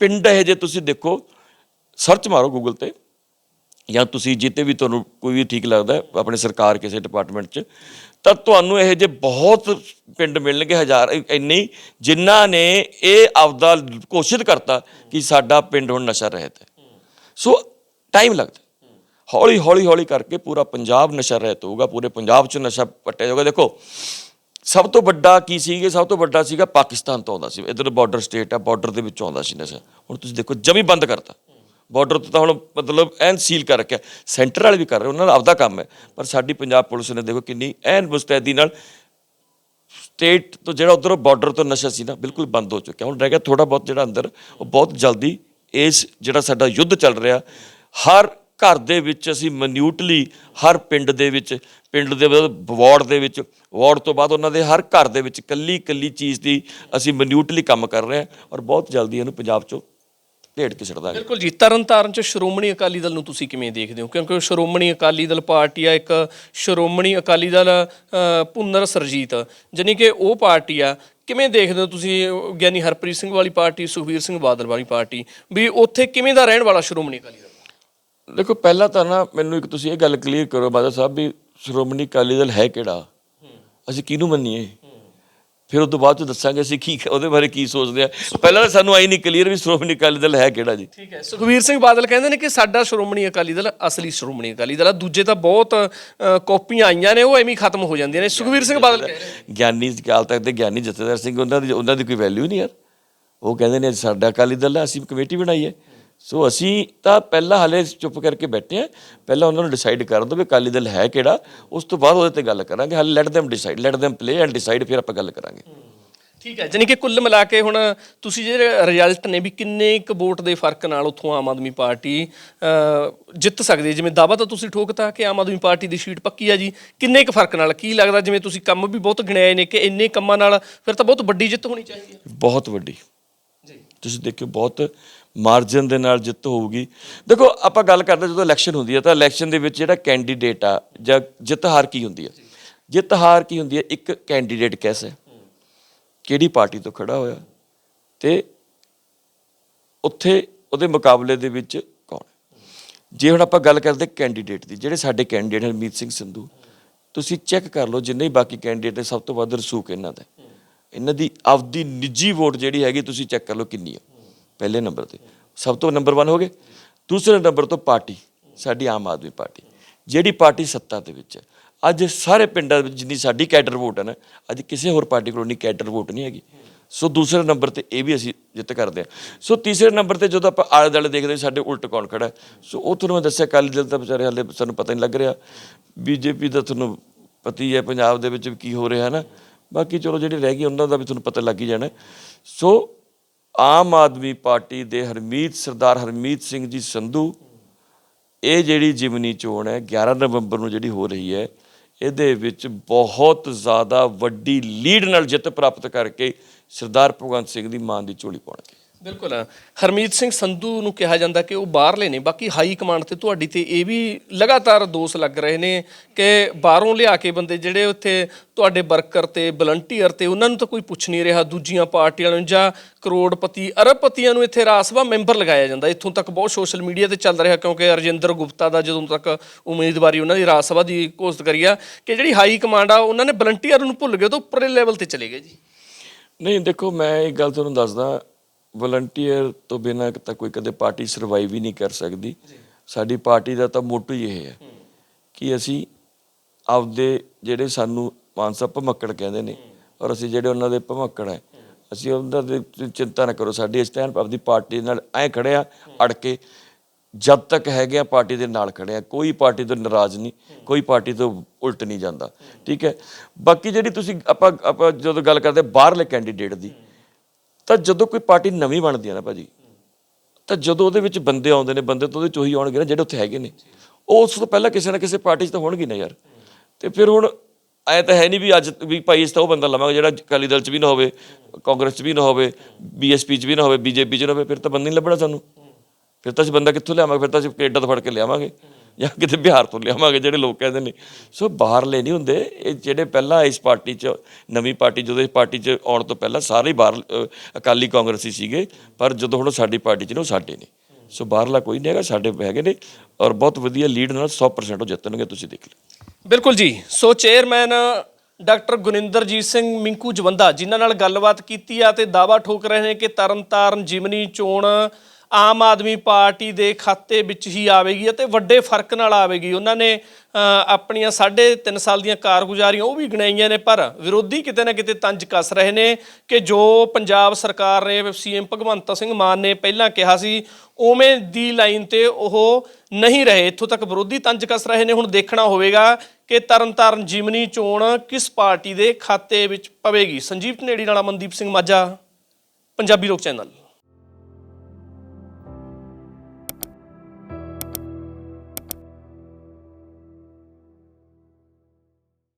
ਪਿੰਡ ਇਹ ਜੇ ਤੁਸੀਂ ਦੇਖੋ ਸਰਚ ਮਾਰੋ ਗੂਗਲ ਤੇ। ਜਾਂ ਤੁਸੀਂ ਜਿੱਤੇ ਵੀ ਤੁਹਾਨੂੰ ਕੋਈ ਵੀ ਠੀਕ ਲੱਗਦਾ ਆਪਣੇ ਸਰਕਾਰ ਕਿਸੇ ਡਿਪਾਰਟਮੈਂਟ 'ਚ, ਤਾਂ ਤੁਹਾਨੂੰ ਇਹ ਜੇ ਬਹੁਤ ਪਿੰਡ ਮਿਲਣਗੇ, ਹਜ਼ਾਰ ਇ- ਇੰਨੇ ਜਿਨ੍ਹਾਂ ਨੇ ਇਹ ਆਪਦਾ ਘੋਸ਼ਿਤ ਕਰਤਾ ਕਿ ਸਾਡਾ ਪਿੰਡ ਹੁਣ ਨਸ਼ਾ ਰਹਿਤ ਹੈ। ਸੋ ਟਾਈਮ ਲੱਗਦਾ। ਹੌਲੀ ਹੌਲੀ ਹੌਲੀ ਕਰਕੇ ਪੂਰਾ ਪੰਜਾਬ ਨਸ਼ਾ ਰਹਿਤ ਹੋਊਗਾ, ਪੂਰੇ ਪੰਜਾਬ 'ਚ ਨਸ਼ਾ ਪੱਟਿਆ ਜਾਊਗਾ। ਦੇਖੋ, ਸਭ ਤੋਂ ਵੱਡਾ ਕੀ ਸੀਗੇ, ਸਭ ਤੋਂ ਵੱਡਾ ਸੀਗਾ ਪਾਕਿਸਤਾਨ ਤੋਂ ਆਉਂਦਾ ਸੀ, ਇਧਰ ਬਾਰਡਰ ਸਟੇਟ ਆ ਬਾਰਡਰ ਦੇ ਵਿੱਚੋਂ ਆਉਂਦਾ ਸੀ ਨਸ਼ਾ। ਹੁਣ ਤੁਸੀਂ ਦੇਖੋ, ਜਮੀ ਬੰਦ ਕਰਤਾ। ਬਾਰਡਰ ਤੋਂ ਤਾਂ ਹੁਣ ਮਤਲਬ ਐਨ ਸੀਲ ਕਰ ਰੱਖਿਆ। ਸੈਂਟਰ ਵਾਲੇ ਵੀ ਕਰ ਰਹੇ, ਉਹਨਾਂ ਦਾ ਆਪਦਾ ਕੰਮ ਹੈ। ਪਰ ਸਾਡੀ ਪੰਜਾਬ ਪੁਲਿਸ ਨੇ ਦੇਖੋ ਕਿੰਨੀ ਐਨ ਮੁਸਤੈਦੀ ਨਾਲ ਸਟੇਟ ਤੋਂ ਜਿਹੜਾ ਉਧਰੋਂ ਬਾਰਡਰ ਤੋਂ ਨਸ਼ਾ ਸੀ ਨਾ, ਬਿਲਕੁਲ ਬੰਦ ਹੋ ਚੁੱਕਿਆ। ਹੁਣ ਰਹਿ ਗਿਆ ਥੋੜਾ ਬਹੁਤ ਜਿਹੜਾ ਅੰਦਰ, ਉਹ ਬਹੁਤ ਜਲਦੀ ਇਸ ਜਿਹੜਾ ਸਾਡਾ ਯੁੱਧ ਚੱਲ ਰਿਹਾ, ਹਰ ਘਰ ਦੇ ਵਿੱਚ ਅਸੀਂ ਮਨਿਊਟਲੀ ਹਰ ਪਿੰਡ ਦੇ ਵਿੱਚ, ਪਿੰਡ ਦੇ ਵਾਰਡ ਦੇ ਵਿੱਚ, ਵਾਰਡ ਤੋਂ ਬਾਅਦ ਉਹਨਾਂ ਦੇ ਹਰ ਘਰ ਦੇ ਵਿੱਚ ਕੱਲੀ ਕੱਲੀ ਚੀਜ਼ ਦੀ ਅਸੀਂ ਮਨਿਊਟਲੀ ਕੰਮ ਕਰ ਰਹੇ ਹਾਂ ਔਰ ਬਹੁਤ ਜਲਦੀ ਇਹਨੂੰ ਪੰਜਾਬ ਚੋਂ ਢੇੜ ਕੇ ਛੱਡ ਦਾਂਗੇ ਬਿਲਕੁਲ ਜੀ ਤਰਨਤਾਰਨ ਚ ਸ਼੍ਰੋਮਣੀ ਅਕਾਲੀ ਦਲ ਨੂੰ ਤੁਸੀਂ ਕਿਵੇਂ ਦੇਖਦੇ ਹੋ? ਕਿਉਂਕਿ ਸ਼੍ਰੋਮਣੀ ਅਕਾਲੀ ਦਲ ਪਾਰਟੀ ਆ ਇੱਕ ਸ਼੍ਰੋਮਣੀ ਅਕਾਲੀ ਦਲ ਅ, ਪੁਨਰ ਸਰਜੀਤ ਜਾਣੀ ਕਿ ਉਹ ਪਾਰਟੀ ਆ। ਕਿਵੇਂ ਦੇਖਦੇ ਹੋ ਤੁਸੀਂ ਗਿਆਨੀ ਹਰਪ੍ਰੀਤ ਸਿੰਘ ਵਾਲੀ ਪਾਰਟੀ ਸੁਖਬੀਰ ਸਿੰਘ ਬਾਦਲ ਵਾਲੀ ਪਾਰਟੀ ਵੀ ਉੱਥੇ ਕਿਵੇਂ ਦਾ ਰਹਿਣ ਵਾਲਾ ਸ਼੍ਰੋਮਣੀ ਅਕਾਲੀ ਦਲ? ਦੇਖੋ ਪਹਿਲਾਂ ਤਾਂ ਨਾ ਮੈਨੂੰ ਇੱਕ ਤੁਸੀਂ ਇਹ ਗੱਲ ਕਲੀਅਰ ਕਰੋ ਬਾਦਲ ਸਾਹਿਬ ਵੀ ਸ਼੍ਰੋਮਣੀ ਅਕਾਲੀ ਦਲ ਹੈ ਕਿਹੜਾ? ਅਸੀਂ ਕਿਹਨੂੰ ਮੰਨੀਏ? ਫਿਰ ਉਸ ਤੋਂ ਬਾਅਦ ਚ ਦੱਸਾਂਗੇ ਅਸੀਂ ਕੀ ਉਹਦੇ ਬਾਰੇ ਕੀ ਸੋਚਦੇ ਆ। ਪਹਿਲਾਂ ਤਾਂ ਸਾਨੂੰ ਆਈ ਨਹੀਂ ਕਲੀਅਰ ਵੀ ਸ਼੍ਰੋਮਣੀ ਅਕਾਲੀ ਦਲ ਹੈ ਕਿਹੜਾ ਜੀ। ਠੀਕ ਹੈ। ਸੁਖਬੀਰ ਸਿੰਘ ਬਾਦਲ ਕਹਿੰਦੇ ਨੇ ਕਿ ਸਾਡਾ ਸ਼੍ਰੋਮਣੀ ਅਕਾਲੀ ਦਲ ਅਸਲੀ ਸ਼੍ਰੋਮਣੀ ਅਕਾਲੀ ਦਲ ਆ। ਦੂਜੇ ਤਾਂ ਬਹੁਤ ਅ, ਕਾਪੀਆਂ ਆਈਆਂ ਨੇ ਉਹ ਐਵੇਂ ਹੀ ਖਤਮ ਹੋ ਜਾਂਦੀਆਂ ਨੇ। ਸੁਖਬੀਰ ਸਿੰਘ ਬਾਦਲ ਕਹਿ ਰਹੇ ਨੇ। ਗਿਆਨੀ ਅਕਾਲ ਤਖਤ ਦੇ ਗਿਆਨੀ ਜਥੇਦਾਰ ਸਿੰਘ ਉਹਨਾਂ ਦੀ ਉਹਨਾਂ ਦੀ ਕੋਈ ਵੈਲਿਊ ਨਹੀਂ ਯਾਰ। ਉਹ ਕਹਿੰਦੇ ਨੇ ਸਾਡਾ ਅਕਾਲੀ ਦਲ ਹੈ ਅਸੀਂ ਕਮੇਟੀ ਬਣਾਈ ਹੈ। ਸੋ ਅਸੀਂ ਤਾਂ ਪਹਿਲਾਂ ਹਲੇ ਚੁੱਪ ਕਰਕੇ ਬੈਠੇ ਆ ਪਹਿਲਾਂ ਉਹਨਾਂ ਨੂੰ ਡਿਸਾਈਡ ਕਰ ਦਿਓ ਵੀ ਅਕਾਲੀ ਦਲ ਹੈ ਕਿਹੜਾ। ਉਸ ਤੋਂ ਬਾਅਦ ਉਹਦੇ ਤੇ ਗੱਲ ਕਰਾਂਗੇ। ਹਲੇ let them decide let them play and decide ਫਿਰ ਆਪਾਂ ਗੱਲ ਕਰਾਂਗੇ। ਠੀਕ ਹੈ ਜਾਣੀ ਕਿ ਕੁੱਲ ਮਿਲਾ ਕੇ ਹੁਣ ਤੁਸੀਂ ਜਿਹੜੇ ਰਿਜ਼ਲਟ ਨੇ ਵੀ ਕਿੰਨੇ ਕੁ ਵੋਟ ਦੇ ਫ਼ਰਕ ਨਾਲ ਉੱਥੋਂ ਆਮ ਆਦਮੀ ਪਾਰਟੀ ਜਿੱਤ ਸਕਦੀ ਹੈ? ਜਿਵੇਂ ਦਾਵਾ ਤਾਂ ਤੁਸੀਂ ਠੋਕਤਾ ਕਿ ਆਮ ਆਦਮੀ ਪਾਰਟੀ ਦੀ ਸੀਟ ਪੱਕੀ ਆ ਜੀ। ਕਿੰਨੇ ਕੁ ਫ਼ਰਕ ਨਾਲ? ਕੀ ਲੱਗਦਾ? ਜਿਵੇਂ ਤੁਸੀਂ ਕੰਮ ਵੀ ਬਹੁਤ ਗਿਣਾਏ ਨੇ ਕਿ ਇੰਨੇ ਕੰਮਾਂ ਨਾਲ ਫਿਰ ਤਾਂ ਬਹੁਤ ਵੱਡੀ ਜਿੱਤ ਹੋਣੀ ਚਾਹੀਦੀ ਹੈ। ਬਹੁਤ ਵੱਡੀ। ਜੀ। ਤੁਸੀਂ ਦੇਖਿਓ ਬਹੁਤ ਮਾਰਜਨ ਦੇ ਨਾਲ ਜਿੱਤ ਹੋਊਗੀ। ਦੇਖੋ, ਆਪਾਂ ਗੱਲ ਕਰਦੇ ਜਦੋਂ ਇਲੈਕਸ਼ਨ ਹੁੰਦੀ ਹੈ ਤਾਂ ਇਲੈਕਸ਼ਨ ਦੇ ਵਿੱਚ ਜਿਹੜਾ ਕੈਂਡੀਡੇਟ ਆ ਜਾਂ ਜਿੱਤ ਹਾਰ ਕੀ ਹੁੰਦੀ ਹੈ? ਜਿੱਤ ਹਾਰ ਕੀ ਹੁੰਦੀ ਹੈ? ਇੱਕ ਕੈਂਡੀਡੇਟ ਕੈਸੇ ਕਿਹੜੀ ਪਾਰਟੀ ਤੋਂ ਖੜਾ ਹੋਇਆ ਤੇ ਉੱਥੇ ਉਹਦੇ ਮੁਕਾਬਲੇ ਦੇ ਵਿੱਚ ਕੌਣ? ਜੇ ਹੁਣ ਆਪਾਂ ਗੱਲ ਕਰਦੇ ਕੈਂਡੀਡੇਟ ਦੀ, ਜਿਹੜੇ ਸਾਡੇ ਕੈਂਡੀਡੇਟ ਹਰਮੀਤ ਸਿੰਘ ਸੰਧੂ, ਤੁਸੀਂ ਚੈੱਕ ਕਰ ਲਓ ਜਿੰਨੇ ਹੀ ਬਾਕੀ ਕੈਂਡੀਡੇਟ ਹੈ ਸਭ ਤੋਂ ਵੱਧ ਰਸੂਖ ਇਹਨਾਂ ਦਾ। ਇਹਨਾਂ ਦੀ ਆਪਦੀ ਨਿੱਜੀ ਵੋਟ ਜਿਹੜੀ ਹੈਗੀ, ਤੁਸੀਂ ਚੈੱਕ ਕਰ ਲਓ ਕਿੰਨੀ ਹੈ ਪਹਿਲੇ ਨੰਬਰ ਤੇ। ਸਭ ਤੋਂ ਨੰਬਰ 1 ਹੋ ਗਏ। ਦੂਸਰੇ ਨੰਬਰ ਤੋਂ ਪਾਰਟੀ, ਸਾਡੀ ਆਮ ਆਦਮੀ ਪਾਰਟੀ, ਜਿਹੜੀ ਪਾਰਟੀ ਸੱਤਾ ਦੇ ਵਿੱਚ ਹੈ। ਅੱਜ ਸਾਰੇ ਪਿੰਡਾਂ ਵਿੱਚ ਜਿੰਨੀ ਸਾਡੀ ਕੈਡਰ ਵੋਟ ਹੈ ਨਾ, ਅੱਜ ਕਿਸੇ ਹੋਰ ਪਾਰਟੀ ਕੋਲ ਨਹੀਂ ਕੈਡਰ ਵੋਟ ਨਹੀਂ ਹੈਗੀ। ਸੋ ਦੂਸਰੇ ਨੰਬਰ ਤੇ ਇਹ ਵੀ ਅਸੀਂ ਜਿੱਤ ਕਰਦੇ ਹਾਂ। ਸੋ ਤੀਸਰੇ ਨੰਬਰ ਤੇ ਜਦੋਂ ਆਪਾਂ ਆਲੇ ਦੁਆਲੇ ਦੇਖਦੇ ਸਾਡੇ ਉਲਟ ਕੌਣ ਖੜਾ ਹੈ? ਸੋ ਉਹ ਤੁਹਾਨੂੰ ਮੈਂ ਦੱਸਿਆ, ਅਕਾਲੀ ਦਲ ਤਾਂ ਵਿਚਾਰੇ ਹਾਲੇ ਸਾਨੂੰ ਪਤਾ ਨਹੀਂ ਲੱਗ ਰਿਹਾ। ਬੀਜੇਪੀ ਦਾ ਤੁਹਾਨੂੰ ਪਤੀ ਹੈ, ਪੰਜਾਬ ਦੇ ਵਿੱਚ ਵੀ ਕੀ ਹੋ ਰਿਹਾ ਹੈ ਨਾ। ਬਾਕੀ ਚਲੋ ਜਿਹੜੇ ਰਹਿ ਗਏ ਉਹਨਾਂ ਦਾ ਵੀ ਤੁਹਾਨੂੰ ਪਤਾ ਲੱਗ ਹੀ ਜਾਣਾ ਸੋ ਆਮ ਆਦਮੀ ਪਾਰਟੀ ਦੇ ਹਰਮੀਤ, ਸਰਦਾਰ ਹਰਮੀਤ ਸਿੰਘ ਜੀ ਸੰਧੂ, ਇਹ ਜਿਹੜੀ ਜਿਮਨੀ ਚੋਣ ਹੈ 11 ਨਵੰਬਰ ਨੂੰ ਜਿਹੜੀ ਹੋ ਰਹੀ ਹੈ, ਇਹਦੇ ਵਿੱਚ ਬਹੁਤ ਜ਼ਿਆਦਾ ਵੱਡੀ ਲੀਡ ਨਾਲ ਜਿੱਤ ਪ੍ਰਾਪਤ ਕਰਕੇ ਸਰਦਾਰ ਭਗਵੰਤ ਸਿੰਘ ਦੀ ਮਾਂ ਦੀ ਝੋਲੀ ਪਾਉਣਗੇ। ਬਿਲਕੁਲ ਹਰਮੀਤ ਸਿੰਘ ਸੰਧੂ ਨੂੰ ਕਿਹਾ ਜਾਂਦਾ ਕਿ ਉਹ ਬਾਹਰਲੇ ਨੇ, ਬਾਕੀ ਹਾਈ ਕਮਾਂਡ ਤੇ ਤੁਹਾਡੀ ਤੇ ਇਹ ਵੀ ਲਗਾਤਾਰ ਦੋਸ਼ ਲੱਗ ਰਹੇ ਨੇ ਕਿ ਬਾਹਰੋਂ ਲਿਆ ਕੇ ਬੰਦੇ ਜਿਹੜੇ ਉੱਥੇ ਤੁਹਾਡੇ ਵਰਕਰ ਤੇ, ਵਲੰਟੀਅਰ ਤੇ, ਉਹਨਾਂ ਨੂੰ ਤਾਂ ਕੋਈ ਪੁੱਛ ਨਹੀਂ ਰਿਹਾ, ਦੂਜੀਆਂ ਪਾਰਟੀਆਂ ਨੂੰ ਜਾਂ ਕਰੋੜਪਤੀ, ਅਰਬਪਤੀਆਂ ਨੂੰ ਇੱਥੇ ਰਾਜ ਸਭਾ ਮੈਂਬਰ ਲਗਾਇਆ ਜਾਂਦਾ। ਇੱਥੋਂ ਤੱਕ ਬਹੁਤ ਸੋਸ਼ਲ ਮੀਡੀਆ ਤੇ ਚੱਲ ਰਿਹਾ ਕਿਉਂਕਿ ਰਜਿੰਦਰ ਗੁਪਤਾ ਦਾ ਜਦੋਂ ਤੱਕ ਉਮੀਦਵਾਰੀ ਉਹਨਾਂ ਦੀ ਰਾਜ ਸਭਾ ਦੀ ਘੋਸ਼ਿਤ ਕਰੀ ਆ, ਕਿ ਜਿਹੜੀ ਹਾਈ ਕਮਾਂਡ ਆ, ਉਹਨਾਂ ਨੇ ਵਲੰਟੀਅਰ ਨੂੰ ਭੁੱਲ ਗਏ, ਉਹ ਤਾਂ ਉੱਪਰਲੇ ਲੈਵਲ ਤੇ ਚਲੇ ਗਏ ਜੀ। ਨਹੀਂ, ਦੇਖੋ, ਮੈਂ ਇੱਕ ਗੱਲ ਤੁਹਾਨੂੰ ਦੱਸਦਾ ਵਲੰਟੀਅਰ ਤੋਂ ਬਿਨਾਂ ਤਾਂ ਕੋਈ ਕਦੇ ਪਾਰਟੀ ਸਰਵਾਈਵ ਹੀ ਨਹੀਂ ਕਰ ਸਕਦੀ। ਸਾਡੀ ਪਾਰਟੀ ਦਾ ਤਾਂ ਮੋਟੋ ਹੀ ਇਹ ਹੈ ਕਿ ਅਸੀਂ ਆਪਦੇ ਜਿਹੜੇ ਸਾਨੂੰ ਮਾਨਸਾ ਭਮੱਕੜ ਕਹਿੰਦੇ ਨੇ ਔਰ ਅਸੀਂ ਜਿਹੜੇ ਉਹਨਾਂ ਦੇ ਭਮੱਕੜ ਹੈ, ਅਸੀਂ ਉਹਨਾਂ ਦੇ ਚਿੰਤਾ ਨਾ ਕਰੋ। ਸਾਡੀ ਇਸ ਟਾਈਮ ਆਪਦੀ ਪਾਰਟੀ ਨਾਲ ਐ ਖੜੇ ਆ, ਅੜ ਕੇ ਜਦ ਤੱਕ ਹੈਗੇ ਆ ਪਾਰਟੀ ਦੇ ਨਾਲ ਖੜੇ ਆ, ਕੋਈ ਪਾਰਟੀ ਤੋਂ ਨਾਰਾਜ਼ ਨਹੀਂ, ਕੋਈ ਪਾਰਟੀ ਤੋਂ ਉਲਟ ਨਹੀਂ ਜਾਂਦਾ। ਠੀਕ ਹੈ? ਬਾਕੀ ਜਿਹੜੀ ਤੁਸੀਂ ਆਪਾਂ ਆਪਾਂ ਜਦੋਂ ਗੱਲ ਕਰਦੇ ਬਾਹਰਲੇ ਕੈਂਡੀਡੇਟ ਦੀ ਤਾਂ ਜਦੋਂ ਕੋਈ ਪਾਰਟੀ ਨਵੀਂ ਬਣਦੀ ਹੈ ਨਾ ਭਾਜੀ, ਤਾਂ ਜਦੋਂ ਉਹਦੇ ਵਿੱਚ ਬੰਦੇ ਆਉਂਦੇ ਨੇ, ਬੰਦੇ ਤਾਂ ਉਹਦੇ ਚੋਂ ਹੀ ਆਉਣਗੇ ਨਾ ਜਿਹੜੇ ਉੱਥੇ ਹੈਗੇ ਨੇ। ਉਹ ਉਸ ਤੋਂ ਪਹਿਲਾਂ ਕਿਸੇ ਨਾ ਕਿਸੇ ਪਾਰਟੀ 'ਚ ਤਾਂ ਹੋਣਗੇ ਨਾ ਯਾਰ। ਤੇ ਫਿਰ ਹੁਣ ਐ ਤਾਂ ਹੈ ਨਹੀਂ ਵੀ ਅੱਜ ਵੀ ਭਾਈ ਇਸ ਤਾਂ ਉਹ ਬੰਦਾ ਲਵਾਂਗੇ ਜਿਹੜਾ ਅਕਾਲੀ ਦਲ 'ਚ ਵੀ ਨਾ ਹੋਵੇ, ਕਾਂਗਰਸ 'ਚ ਵੀ ਨਾ ਹੋਵੇ ਬੀਐਸਪੀ 'ਚ ਵੀ ਨਾ ਹੋਵੇ ਬੀਜੇਪੀ 'ਚ ਨਾ ਹੋਵੇ, ਫਿਰ ਤਾਂ ਬੰਦਾ ਨਹੀਂ ਲੱਭਣਾ ਸਾਨੂੰ। ਫਿਰ ਤਾਂ ਅਸੀਂ ਬੰਦਾ ਕਿੱਥੋਂ ਲਿਆਵਾਂਗੇ? ਫਿਰ ਤਾਂ ਅਸੀਂ ਕੈਨੇਡਾ ਤੋਂ ਫੜ ਕੇ ਲਿਆਵਾਂਗੇ। ਜਾਂ ਕਿਤੇ ਬਿਹਾਰ ਤੋਂ ਲਿਆਵਾਂਗੇ ਜਿਹੜੇ ਲੋਕ ਕਹਿੰਦੇ ਨੇ। ਸੋ ਬਾਹਰਲੇ ਨਹੀਂ ਹੁੰਦੇ। ਇਹ ਜਿਹੜੇ ਪਹਿਲਾਂ ਇਸ ਪਾਰਟੀ 'ਚ, ਨਵੀਂ ਪਾਰਟੀ ਜਦੋਂ ਇਸ ਪਾਰਟੀ 'ਚ ਆਉਣ ਤੋਂ ਪਹਿਲਾਂ ਸਾਰੇ ਹੀ ਬਾਹਰ ਅਕਾਲੀ ਕਾਂਗਰਸੀ ਸੀਗੇ, ਪਰ ਜਦੋਂ ਹੁਣ ਸਾਡੀ ਪਾਰਟੀ 'ਚ ਨੇ ਉਹ ਸਾਡੇ ਨੇ। ਸੋ ਬਾਹਰਲਾ ਕੋਈ ਨਹੀਂ ਹੈਗਾ, ਸਾਡੇ ਹੈਗੇ ਨੇ ਔਰ ਬਹੁਤ ਵਧੀਆ ਲੀਡ ਨਾਲ 100% ਉਹ ਜਿੱਤਣਗੇ, ਤੁਸੀਂ ਦੇਖ ਲਓ। ਬਿਲਕੁਲ ਜੀ। So chairman, doctor Guninderjit Singh Minku Jawanda, ਜਿਨ੍ਹਾਂ ਨਾਲ ਗੱਲਬਾਤ ਕੀਤੀ ਆ ਤੇ ਦਾਵਾ ਠੋਕ ਰਹੇ ਨੇ ਕਿ ਤਰਨਤਾਰਨ, ਜਿਮਨੀ, ਚੋਣ ਆਮ ਆਦਮੀ ਪਾਰਟੀ ਦੇ ਖਾਤੇ ਵਿੱਚ ਹੀ ਆਵੇਗੀ ਅਤੇ ਵੱਡੇ ਫ਼ਰਕ ਨਾਲ ਆਵੇਗੀ। ਉਹਨਾਂ ਨੇ ਆਪਣੀਆਂ ਸਾਢੇ ਤਿੰਨ ਸਾਲ ਦੀਆਂ ਕਾਰਗੁਜ਼ਾਰੀਆਂ ਉਹ ਵੀ ਗਿਣਾਈਆਂ ਨੇ, ਪਰ ਵਿਰੋਧੀ ਕਿਤੇ ਨਾ ਕਿਤੇ ਤੰਜ ਕੱਸ ਰਹੇ ਨੇ ਕਿ ਜੋ ਪੰਜਾਬ ਸਰਕਾਰ ਨੇ, ਸੀਐਮ ਭਗਵੰਤ ਸਿੰਘ ਮਾਨ ਨੇ ਪਹਿਲਾਂ ਕਿਹਾ ਸੀ, ਉਵੇਂ ਦੀ ਲਾਈਨ ਤੇ ਉਹ ਨਹੀਂ ਰਹੇ। ਇੱਥੋਂ ਤੱਕ ਵਿਰੋਧੀ ਤੰਜ ਕੱਸ ਰਹੇ ਨੇ। ਹੁਣ ਦੇਖਣਾ ਹੋਵੇਗਾ ਕਿ ਤਰਨਤਾਰਨ ਜਿਮਨੀ ਚੋਣ ਕਿਸ ਪਾਰਟੀ ਦੇ ਖਾਤੇ ਵਿੱਚ ਪਵੇਗੀ। ਸੰਜੀਵ ਢਨੇੜੀ ਨਾਲ ਅਮਨਦੀਪ ਸਿੰਘ ਮਾਝਾ, ਪੰਜਾਬੀ ਲੋਕ ਚੈਨਲ।